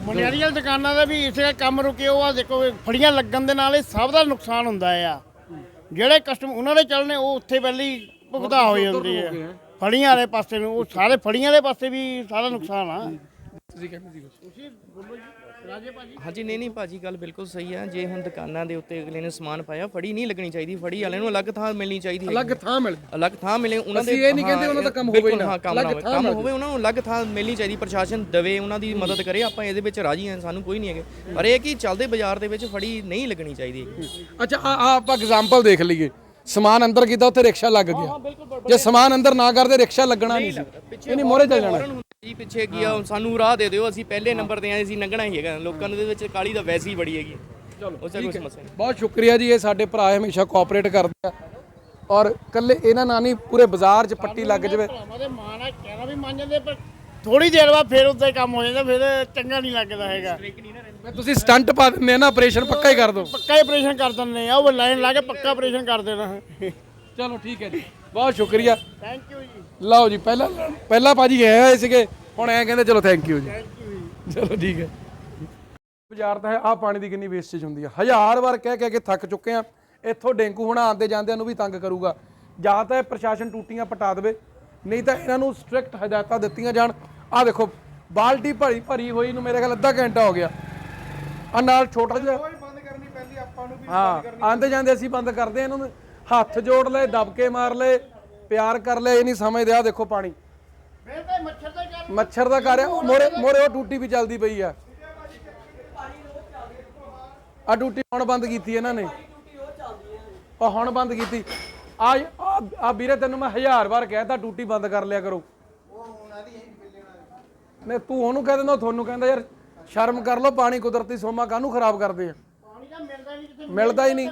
ਮਨਿਆਰੀ ਵਾਲੀ ਦੁਕਾਨਾਂ ਦਾ ਵੀ ਇਸੇ ਕੰਮ ਰੁਕੇ ਉਹ ਆ ਦੇਖੋ ਫੜੀਆਂ ਲੱਗਣ ਦੇ ਨਾਲ ਇਹ ਸਭ ਦਾ ਨੁਕਸਾਨ ਹੁੰਦਾ ਆ। ਜਿਹੜੇ ਕਸਟਮ ਉਹਨਾਂ ਦੇ ਚੱਲਣੇ ਉਹ ਉੱਥੇ ਪਹਿਲੇ ਭੁਗਤਾ ਹੋ ਜਾਂਦੀ ਹੈ ਫੜੀਆਂ ਵਾਲੇ ਪਾਸੇ ਨੂੰ ਉਹ ਸਾਰੇ ਫੜੀਆਂ ਵਾਲੇ ਪਾਸੇ ਵੀ ਸਾਰਾ ਨੁਕਸਾਨ ਆ। ਤੁਸੀਂ ਕਹਿੰਦੇ ਸੀ ਤੁਸੀਂ ਬੋਲੋ ਜੀ ਰਾਜੇ ਭਾਜੀ। ਹਾਂਜੀ ਨਹੀਂ ਨਹੀਂ ਭਾਜੀ ਗੱਲ ਬਿਲਕੁਲ ਸਹੀ ਹੈ ਜੇ ਹੁਣ ਦੁਕਾਨਾਂ ਦੇ ਉੱਤੇ ਅਗਲੇ ਨੇ ਸਮਾਨ ਪਾਇਆ ਫੜੀ ਨਹੀਂ ਲੱਗਣੀ ਚਾਹੀਦੀ। ਫੜੀ ਵਾਲਿਆਂ ਨੂੰ ਅਲੱਗ ਥਾਂ ਮਿਲਣੀ ਚਾਹੀਦੀ ਹੈ ਅਲੱਗ ਥਾਂ ਮਿਲ ਅਲੱਗ ਥਾਂ ਮਿਲੇ ਉਹਨਾਂ ਦੇ ਅਸੀਂ ਇਹ ਨਹੀਂ ਕਹਿੰਦੇ ਉਹਨਾਂ ਦਾ ਕੰਮ ਹੋਵੇ ਨਾ। ਹਾਂ ਕੰਮ ਨਾ ਹੋਵੇ ਕੰਮ ਉਹਨਾਂ ਨੂੰ ਅਲੱਗ ਥਾਂ ਮਿਲਣੀ ਚਾਹੀਦੀ ਪ੍ਰਸ਼ਾਸਨ ਦਵੇ ਉਹਨਾਂ ਦੀ ਮਦਦ ਕਰੇ ਆਪਾਂ ਇਹਦੇ ਵਿੱਚ ਰਾਜੀ ਹਾਂ ਸਾਨੂੰ ਕੋਈ ਨਹੀਂ ਹੈਗੇ। ਪਰ ਇਹ ਕਿ ਚੱਲਦੇ ਬਾਜ਼ਾਰ ਦੇ ਵਿੱਚ ਫੜੀ ਨਹੀਂ ਲੱਗਣੀ ਚਾਹੀਦੀ। ਅੱਛਾ ਆ ਆ ਆਪਾਂ ਐਗਜ਼ਾਮਪਲ ਦੇਖ ਲਈਏ। ਸਮਾਨ ਅੰਦਰ ਕੀਤਾ ਉੱਥੇ ਰਿਕਸ਼ਾ ਲੱਗ ਗਿਆ। ਜੇ ਸਮਾਨ ਅੰਦਰ ਨਾ ਕਰਦੇ ਰਿਕਸ਼ਾ ਲੱਗਣਾ ਨਹੀਂ ਸੀ। ਇਹ ਨਹੀਂ ਮੋਰੇ ਚੱਲ ਜਾਣਾ। ਜੀ ਪਿੱਛੇ ਕੀ ਆ ਸਾਨੂੰ ਰਾਹ ਦੇ ਦਿਓ ਅਸੀਂ ਪਹਿਲੇ ਨੰਬਰ ਤੇ ਆਏ ਅਸੀਂ ਲੰਘਣਾ ਹੀ ਹੈਗਾ। ਲੋਕਾਂ ਦੇ ਵਿੱਚ ਕਾਲੀ ਦਾ ਵੈਸੇ ਬੜੀ ਹੈਗੀ। ਬਹੁਤ ਸ਼ੁਕਰੀਆ ਜੀ ਇਹ ਸਾਡੇ ਭਰਾ ਹਮੇਸ਼ਾ ਕੋਆਪਰੇਟ ਕਰਦੇ ਆ। ਔਰ ਕੱਲੇ ਇਹਨਾਂ ਨਾਲ ਨਹੀਂ ਪੂਰੇ ਬਾਜ਼ਾਰ 'ਚ ਪੱਟੀ ਲੱਗ ਜਾਵੇ। ਭਰਾਵਾਂ ਦੇ ਮਾਣ ਆ ਕਹਿਣਾ ਵੀ ਮੰਨ ਜਾਂਦੇ ਪਰ ਥੋੜੀ ਦੇਰ ਬਾਅਦ ਫਿਰ ਉੱਤੇ ਕੰਮ ਹੋ ਜਾਂਦਾ ਫਿਰ ਚੰਗਾ ਨਹੀਂ ਲੱਗਦਾ ਹੈਗਾ। ਮੈਂ ਤੁਸੀਂ ਸਟੰਟ ਪਾ ਦਿੰਦੇ ਆ ਨਾ ਆਪਰੇਸ਼ਨ ਪੱਕਾ ਹੀ ਕਰ ਦਿਓ। ਪੱਕਾ ਹੀ ਆਪਰੇਸ਼ਨ ਕਰ ਦਿੰਦੇ ਆ ਉਹ ਲਾਈਨ ਲਾ ਕੇ ਪੱਕਾ ਆਪਰੇਸ਼ਨ ਕਰ ਦੇਣਾ। ਚਲੋ ਠੀਕ ਹੈ ਜੀ ਬਹੁਤ ਸ਼ੁਕਰੀਆ। ਥੈਂਕ ਯੂ ਜੀ। ਲਓ ਜੀ ਪਹਿਲਾਂ ਪਹਿਲਾਂ ਭਾਜੀ ਗਏ ਹੋਏ ਸੀਗੇ ਹੁਣ ਐ ਕਹਿੰਦੇ ਚਲੋ ਥੈਂਕ ਯੂ ਜੀ। ਚਲੋ ਠੀਕ ਹੈ। ਬਾਜ਼ਾਰ ਤਾਂ ਹੈ ਆ ਪਾਣੀ ਦੀ ਕਿੰਨੀ ਵੇਸਟੇਜ ਹੁੰਦੀ ਆ। ਹਜ਼ਾਰ ਵਾਰ ਕਹਿ ਕਹਿ ਕੇ ਥੱਕ ਚੁੱਕੇ ਆ ਇੱਥੋਂ ਡੇਂਗੂ ਹੁਣ ਆਉਂਦੇ ਜਾਂਦਿਆਂ ਨੂੰ ਵੀ ਤੰਗ ਕਰੂਗਾ। ਜਾਂ ਤਾਂ ਇਹ ਪ੍ਰਸ਼ਾਸਨ ਟੂਟੀਆਂ ਪਟਾ ਦੇਵੇ ਨਹੀਂ ਤਾਂ ਇਹਨਾਂ ਨੂੰ ਸਟ੍ਰਿਕਟ ਹਦਾਇਤਾਂ ਦਿੱਤੀਆਂ ਜਾਣ। ਆ ਦੇਖੋ ਬਾਲਟੀ ਭਰੀ ਭਰੀ ਹੋਈ ਨੂੰ ਮੇਰੇ ਖਿਆਲ ਅੱਧਾ ਘੰਟਾ ਹੋ ਗਿਆ। ਆ ਨਾਲ ਛੋਟਾ ਜਿਹਾ ਬੰਦ ਕਰਨੀ ਪੈਂਦੀ ਆਪਾਂ ਨੂੰ ਵੀ ਹਾਂ ਆਂਦੇ ਜਾਂਦੇ ਅਸੀਂ ਬੰਦ ਕਰਦੇ ਇਹਨਾਂ ਨੂੰ। ਹੱਥ ਜੋੜ ਲਏ ਦਬਕੇ ਮਾਰ ਲਏ ਪਿਆਰ ਕਰ ਲਏ ਇਹ ਨਹੀਂ ਸਮਝਦੇ ਆ ਦੇਖੋ ਪਾਣੀ। ਮੱਛਰ ਦਾ ਕਰ ਮੋਰੇ ਮੋਰੇ ਉਹ ਟੂਟੀ ਵੀ ਚੱਲਦੀ ਪਈ ਆ। ਆ ਟੂਟੀ ਹੁਣ ਬੰਦ ਕੀਤੀ ਇਹਨਾਂ ਨੇ। ਉਹ ਹੁਣ ਬੰਦ ਕੀਤੀ। ਆ ਆ ਵੀਰੇ ਤੈਨੂੰ ਮੈਂ ਹਜ਼ਾਰ ਵਾਰ ਕਹਿਤਾ ਟੂਟੀ ਬੰਦ ਕਰ ਲਿਆ ਕਰੋ। ਨੇ ਤੂੰ ਉਹਨੂੰ ਕਹਿ ਦਿੰਦਾ ਤੁਹਾਨੂੰ ਕਹਿੰਦਾ ਯਾਰ ਸ਼ਰਮ ਕਰ ਲਓ ਪਾਣੀ ਕੁਦਰਤੀ ਸੋਮਾ ਕਾਹਨੂੰ ਖਰਾਬ ਕਰਦੇ ਆ? ਪਾਣੀ ਤਾਂ ਮਿਲਦਾ ਨਹੀਂ ਕਿਤੇ ਮਿਲਦਾ ਹੀ ਨਹੀਂ।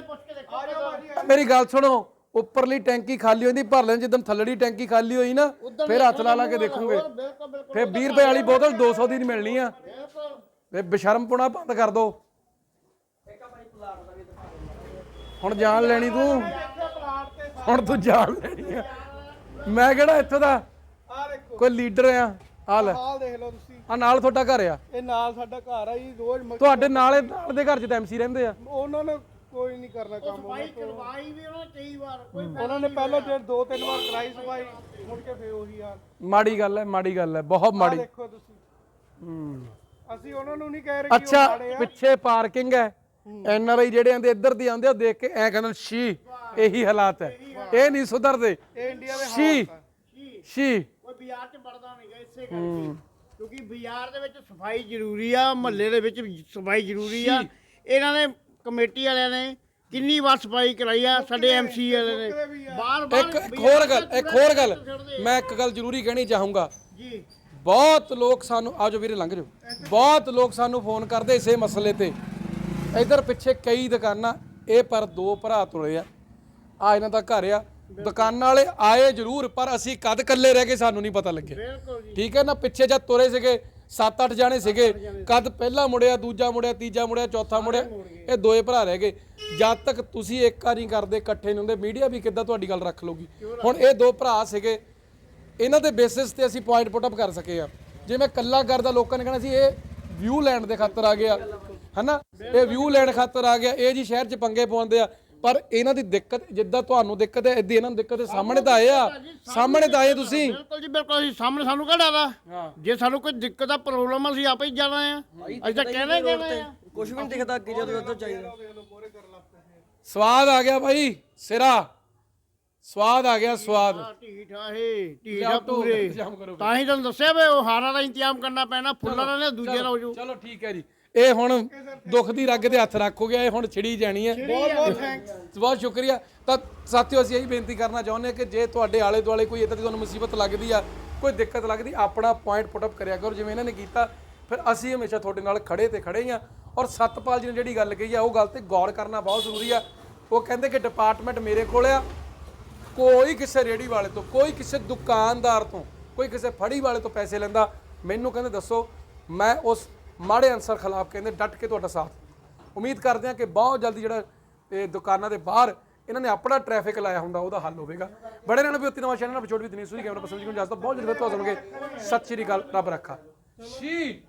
ਮੇਰੀ ਗੱਲ ਸੁਣੋ ਉੱਪਰਲੀ ਟੈਂਕੀ ਖਾਲੀ ਹੁੰਦੀ ਭਰ ਲੈਣ ਜਦੋਂ ਥੱਲੜੀ ਟੈਂਕੀ ਖਾਲੀ ਹੋਈ ਨਾ ਫਿਰ ਹੱਥ ਲਾ ਲਾ ਕੇ ਦੇਖੋਗੇ। ਫਿਰ 20 ਰੁਪਏ ਵਾਲੀ ਬੋਤਲ 200 ਦੀ ਨਹੀਂ ਮਿਲਣੀ ਆ। ਤੇ ਬਸ਼ਰਮਪੁਣਾ ਬੰਦ ਕਰ ਦੋ। ਹੁਣ ਜਾਨ ਲੈਣੀ ਤੂੰ। ਹੁਣ ਤੂੰ ਜਾਨ ਲੈਣੀ ਆ। ਮੈਂ ਕਿਹੜਾ ਇੱਥੋਂ ਦਾ? ਆ ਦੇਖੋ। ਕੋਈ ਲੀਡਰ ਆ? ਆ ਲੈ। ਹਾਲ ਦੇਖ ਲਓ ਤੁਸੀਂ। ਆ ਨਾਲ ਤੁਹਾਡਾ ਘਰ ਆ। ਇਹ ਨਾਲ ਸਾਡਾ ਘਰ ਆ ਜੀ ਰੋਜ਼ ਮ- ਤੁਹਾਡੇ ਨਾਲੇ ਨਾਲ ਦੇ ਘਰ 'ਚ ਤਾਂ ਐਮਸੀ ਰਹਿੰਦੇ ਆ। ਉਹਨਾਂ ਨੇ ਕੋਈ ਨਹੀਂ ਕਰਨਾ ਕੰਮ। ਸਫ਼ਾਈ ਕਰਵਾਈ ਵੀ ਉਹਨਾਂ ਨੇ ਕਈ ਵਾਰ ਕੋਈ ਉਹਨਾਂ ਨੇ ਪਹਿਲਾਂ ਜੇ ਦੋ ਤਿੰਨ ਵਾਰ ਕਰਾਈ ਸਫ਼ਾਈ। ਮੁੜ ਕੇ ਫੇਰ ਉਹੀ ਯਾਰ ਮਾੜੀ ਗੱਲ ਹੈ ਮਾੜੀ ਗੱਲ ਹੈ ਬਹੁਤ ਆ ਮਾੜੀ ਦੇਖੋ ਤੁਸੀਂ। ਅਸੀਂ ਉਹਨਾਂ ਨੂੰ ਨਹੀਂ ਕਹਿ ਰਹੇ ਕਿ ਉਹ ਅੱਛਾ ਮਾੜੇ ਆ। ਪਿੱਛੇ ਪਾਰਕਿੰਗ ਹੈ। ਐਨ ਆਰ ਆਈ ਜਿਹੜੇ ਆਂਦੇ ਇੱਧਰ ਦੀ ਆਂਦੇ ਉਹ ਦੇਖ ਕੇ ਐ ਕਹਿੰਦੇ ਸ਼ੀ ਇਹੀ ਹਾਲਾਤ ਹੈ। ਇਹ ਨਹੀਂ ਸੁਧਰਦੇ। ਇਹ ਇੰਡੀਆ ਦੇ ਸ਼ੀ ਸ਼ੀ। ਕੋਈ ਬਾਜ਼ਾਰ 'ਚ ਵੜਦਾ ਨਹੀਂਗਾ ਇਸੇ ਕਰਕੇ। ਕਿਉਂਕਿ ਬਾਜ਼ਾਰ ਦੇ ਵਿੱਚ ਸਫ਼ਾਈ ਜ਼ਰੂਰੀ ਆ ਮਹੱਲੇ ਦੇ ਵਿੱਚ ਸਫ਼ਾਈ ਜ਼ਰੂਰੀ ਆ। ਇਹਨਾਂ ਨੇ ਕਮੇਟੀ ਵਾਲਿਆਂ ਨੇ ਕਿੰਨੀ ਵਾਰ ਸਫ਼ਾਈ ਕਰਾਈ ਆ ਸਾਡੇ ਐਮਸੀ ਵਾਲੇ ਨੇ। ਬਾਰ ਬਾਰ ਇੱਕ ਇੱਕ ਹੋਰ ਗੱਲ ਇੱਕ ਹੋਰ ਗੱਲ। ਮੈਂ ਇੱਕ ਗੱਲ ਜ਼ਰੂਰੀ ਕਹਿਣੀ ਚਾਹੂੰਗਾ। ਜੀ। ਬਹੁਤ ਲੋਕ ਸਾਨੂੰ ਆਜੋ ਵੀਰੇ ਲੰਘ ਜਾਓ। ਬਹੁਤ ਲੋਕ ਸਾਨੂੰ ਫੋਨ ਕਰਦੇ ਇਸੇ ਮਸਲੇ ਤੇ। ਇਧਰ ਪਿੱਛੇ ਕਈ ਦੁਕਾਨਾਂ ਇਹ ਪਰ ਦੋ ਭਰਾ ਤੁਰੇ ਆ। ਆ ਇਹਨਾਂ ਦਾ ਘਰ ਆ। ਦੁਕਾਨਾਂ ਵਾਲੇ ਆਏ ਜ਼ਰੂਰ ਪਰ ਅਸੀਂ ਕਦ ਕੱਲੇ ਰਹਿ ਗਏ ਸਾਨੂੰ ਨਹੀਂ ਪਤਾ ਲੱਗਿਆ। ਠੀਕ ਹੈ ਨਾ ਪਿੱਛੇ ਜਦ ਤੁਰੇ ਸੀਗੇ 7-8 ਜਾਣੇ ਸੀਗੇ। ਕਦ ਪਹਿਲਾ ਮੁੜਿਆ ਦੂਜਾ ਮੁੜਿਆ ਤੀਜਾ ਮੁੜਿਆ ਚੌਥਾ ਮੁੜਿਆ ਇਹ ਦੋਏ ਭਰਾ ਰਹਿ ਗਏ। ਜਦ ਤੱਕ ਤੁਸੀਂ ਏਕਾ ਨਹੀਂ ਕਰਦੇ ਇਕੱਠੇ ਨਹੀਂ ਹੁੰਦੇ ਮੀਡੀਆ ਵੀ ਕਿੱਦਾਂ ਤੁਹਾਡੀ ਗੱਲ ਰੱਖ ਲਊਗੀ? ਹੁਣ ਇਹ ਦੋ ਭਰਾ ਸੀਗੇ ਇਹਨਾਂ ਦੇ ਬੇਸਿਸ ਤੇ ਅਸੀਂ ਪੁਆਇੰਟ ਪੁੱਟ ਅਪ ਕਰ ਸਕੇ ਆ। ਜੇ ਮੈਂ ਕੱਲਾ ਕਰਦਾ ਲੋਕਾਂ ਨੇ ਕਹਿਣਾ ਸੀ ਇਹ ਵਿਊ ਲੈਣ ਦੇ ਖਾਤਰ ਆ ਗਿਆ। ਹਨਾ? ਇਹ ਵਿਊ ਲੈਣ ਖਾਤਰ ਆ ਗਿਆ। ਇਹ ਜੀ ਸ਼ਹਿਰ 'ਚ ਪੰਗੇ ਪਾਉਂਦੇ ਆ। ਪਰ ਇਹਨਾਂ ਦੀ ਦਿੱਕਤ ਜਿੱਦਾਂ ਤੁਹਾਨੂੰ ਦਿੱਕਤ ਹੈ ਇਦਾਂ ਇਹਨਾਂ ਨੂੰ ਦਿੱਕਤ ਹੈ ਸਾਹਮਣੇ ਤਾਂ ਆਏ ਆ। ਸਾਹਮਣੇ ਤਾਂ ਆਏ ਤੁਸੀਂ। ਬਿਲਕੁਲ ਜੀ ਬਿਲਕੁਲ ਅਸੀਂ ਸਾਹਮਣੇ ਸਾਨੂੰ ਕਿਹੜਾ ਦਾ ਜੇ ਸਾਨੂੰ ਕੋਈ ਦਿੱਕਤ ਆ ਪ੍ਰੋਬਲਮ ਅਸੀਂ ਆਪੇ ਹੀ ਜਾਣਾ ਆ। ਅਸੀਂ ਤਾਂ ਕਹਿਣਾ ਕਹਿਣਾ ਆ। ਕੁਝ ਵੀ ਨਹੀਂ ਦਿਖਦਾ ਅੱਗੇ ਜਦੋਂ ਇੱਧਰ ਚਾਹੀਦਾ ਸਵਾਦ ਆ ਗਿਆ ਭਾਈ ਸਿਰਾ। ਸਵਾਦ ਆ ਗਿਆ ਸਵਾਦ। ਆ ਇਹ ਢੀਠ ਆ ਪੂਰੇ। ਤਾਂ ਹੀ ਤੁਹਾਨੂੰ ਦੱਸਿਆ ਵੀ ਉਹ ਹਾਰਾਂ ਦਾ ਇੰਤਜ਼ਾਮ ਕਰਨਾ ਪੈਣਾ ਫੁੱਲਾਂ ਦਾ ਨੇ ਦੂਜੇ ਦਾ ਹੋ ਜੂ ਚਲੋ ਠੀਕ ਹੈ ਜੀ। ਇਹ ਹੁਣ ਦੁੱਖ ਦੀ ਰੱਗ ਤੇ ਹੱਥ ਰੱਖੋਗੇ ਇਹ ਹੁਣ ਛਿੜੀ ਜਾਣੀ ਹੈ। ਬਹੁਤ ਬਹੁਤ ਥੈਂਕਸ ਬਹੁਤ ਸ਼ੁਕਰੀਆ। ਤਾਂ ਸਾਥੀਓ ਅਸੀਂ ਇਹੀ ਬੇਨਤੀ ਕਰਨਾ ਚਾਹੁੰਦੇ ਹਾਂ ਕਿ ਜੇ ਤੁਹਾਡੇ ਆਲੇ ਦੁਆਲੇ ਕੋਈ ਇਦਾਂ ਦੀ ਤੁਹਾਨੂੰ ਮੁਸੀਬਤ ਲੱਗਦੀ ਆ ਕੋਈ ਦਿੱਕਤ ਲੱਗਦੀ ਆਪਣਾ ਪੁਆਇੰਟ ਪੁੱਟ ਅਪ ਕਰਿਆ ਕਰੋ। ਜਿਵੇਂ ਇਹਨਾਂ ਨੇ ਕੀਤਾ ਫਿਰ ਅਸੀਂ ਹਮੇਸ਼ਾ ਤੁਹਾਡੇ ਨਾਲ ਖੜੇ ਤੇ ਖੜੇ ਆ ਔਰ ਸਤਪਾਲ ਜੀ ਨੇ ਜਿਹੜੀ ਗੱਲ ਕਹੀ ਆ ਉਹ ਗੱਲ ਤੇ ਗੌਰ ਕਰਨਾ ਬਹੁਤ ਜ਼ਰੂਰੀ ਆ। ਉਹ ਕਹਿੰਦੇ ਕਿ ਡਿਪਾਰਟਮੈਂਟ ਮੇਰੇ ਕੋਲ ਆ। ਕੋਈ ਕਿਸੇ ਰੇੜੀ ਵਾਲੇ ਤੋਂ ਕੋਈ ਕਿਸੇ ਦੁਕਾਨਦਾਰ ਤੋਂ ਕੋਈ ਕਿਸੇ ਫੜੀ ਵਾਲੇ ਤੋਂ ਪੈਸੇ ਲੈਂਦਾ। ਮੈਨੂੰ ਕਹਿੰਦੇ ਦੱਸੋ ਮੈਂ ਉਸ ਮਾੜੇ ਅਨਸਰ ਖਿਲਾਫ ਕਹਿੰਦੇ, ਡਟ ਕੇ ਤੁਹਾਡਾ ਸਾਥ। ਉਮੀਦ ਕਰਦੇ ਹਾਂ ਕਿ ਬਹੁਤ ਜਲਦੀ ਜਿਹੜਾ, ਇਹ ਦੁਕਾਨਾਂ ਦੇ ਬਾਹਰ ਇਹਨਾਂ ਨੇ ਆਪਣਾ ਟ੍ਰੈਫਿਕ ਲਾਇਆ ਹੁੰਦਾ, ਉਹਦਾ ਹੱਲ ਹੋਵੇਗਾ। ਬੜੇ ਰਹਿਣ ਵੀ ਉੱਤੀ ਨਵਾਂ ਚੈਨਲ ਵਿਚੋੜ ਵੀ ਦਿਨੀ ਸੂਰੀ ਕੈਮਰਾ ਪਸੰਦ ਜੀ ਨੂੰ ਇਜਾਜ਼ਤ ਬਹੁਤ ਜਲਦੀ ਫਿਰ ਤੋਂ ਸੁਣਗੇ ਸਤਿ ਸ਼੍ਰੀ ਅਕਾਲ, ਰੱਬ ਰੱਖਾ। ਸ਼ੀ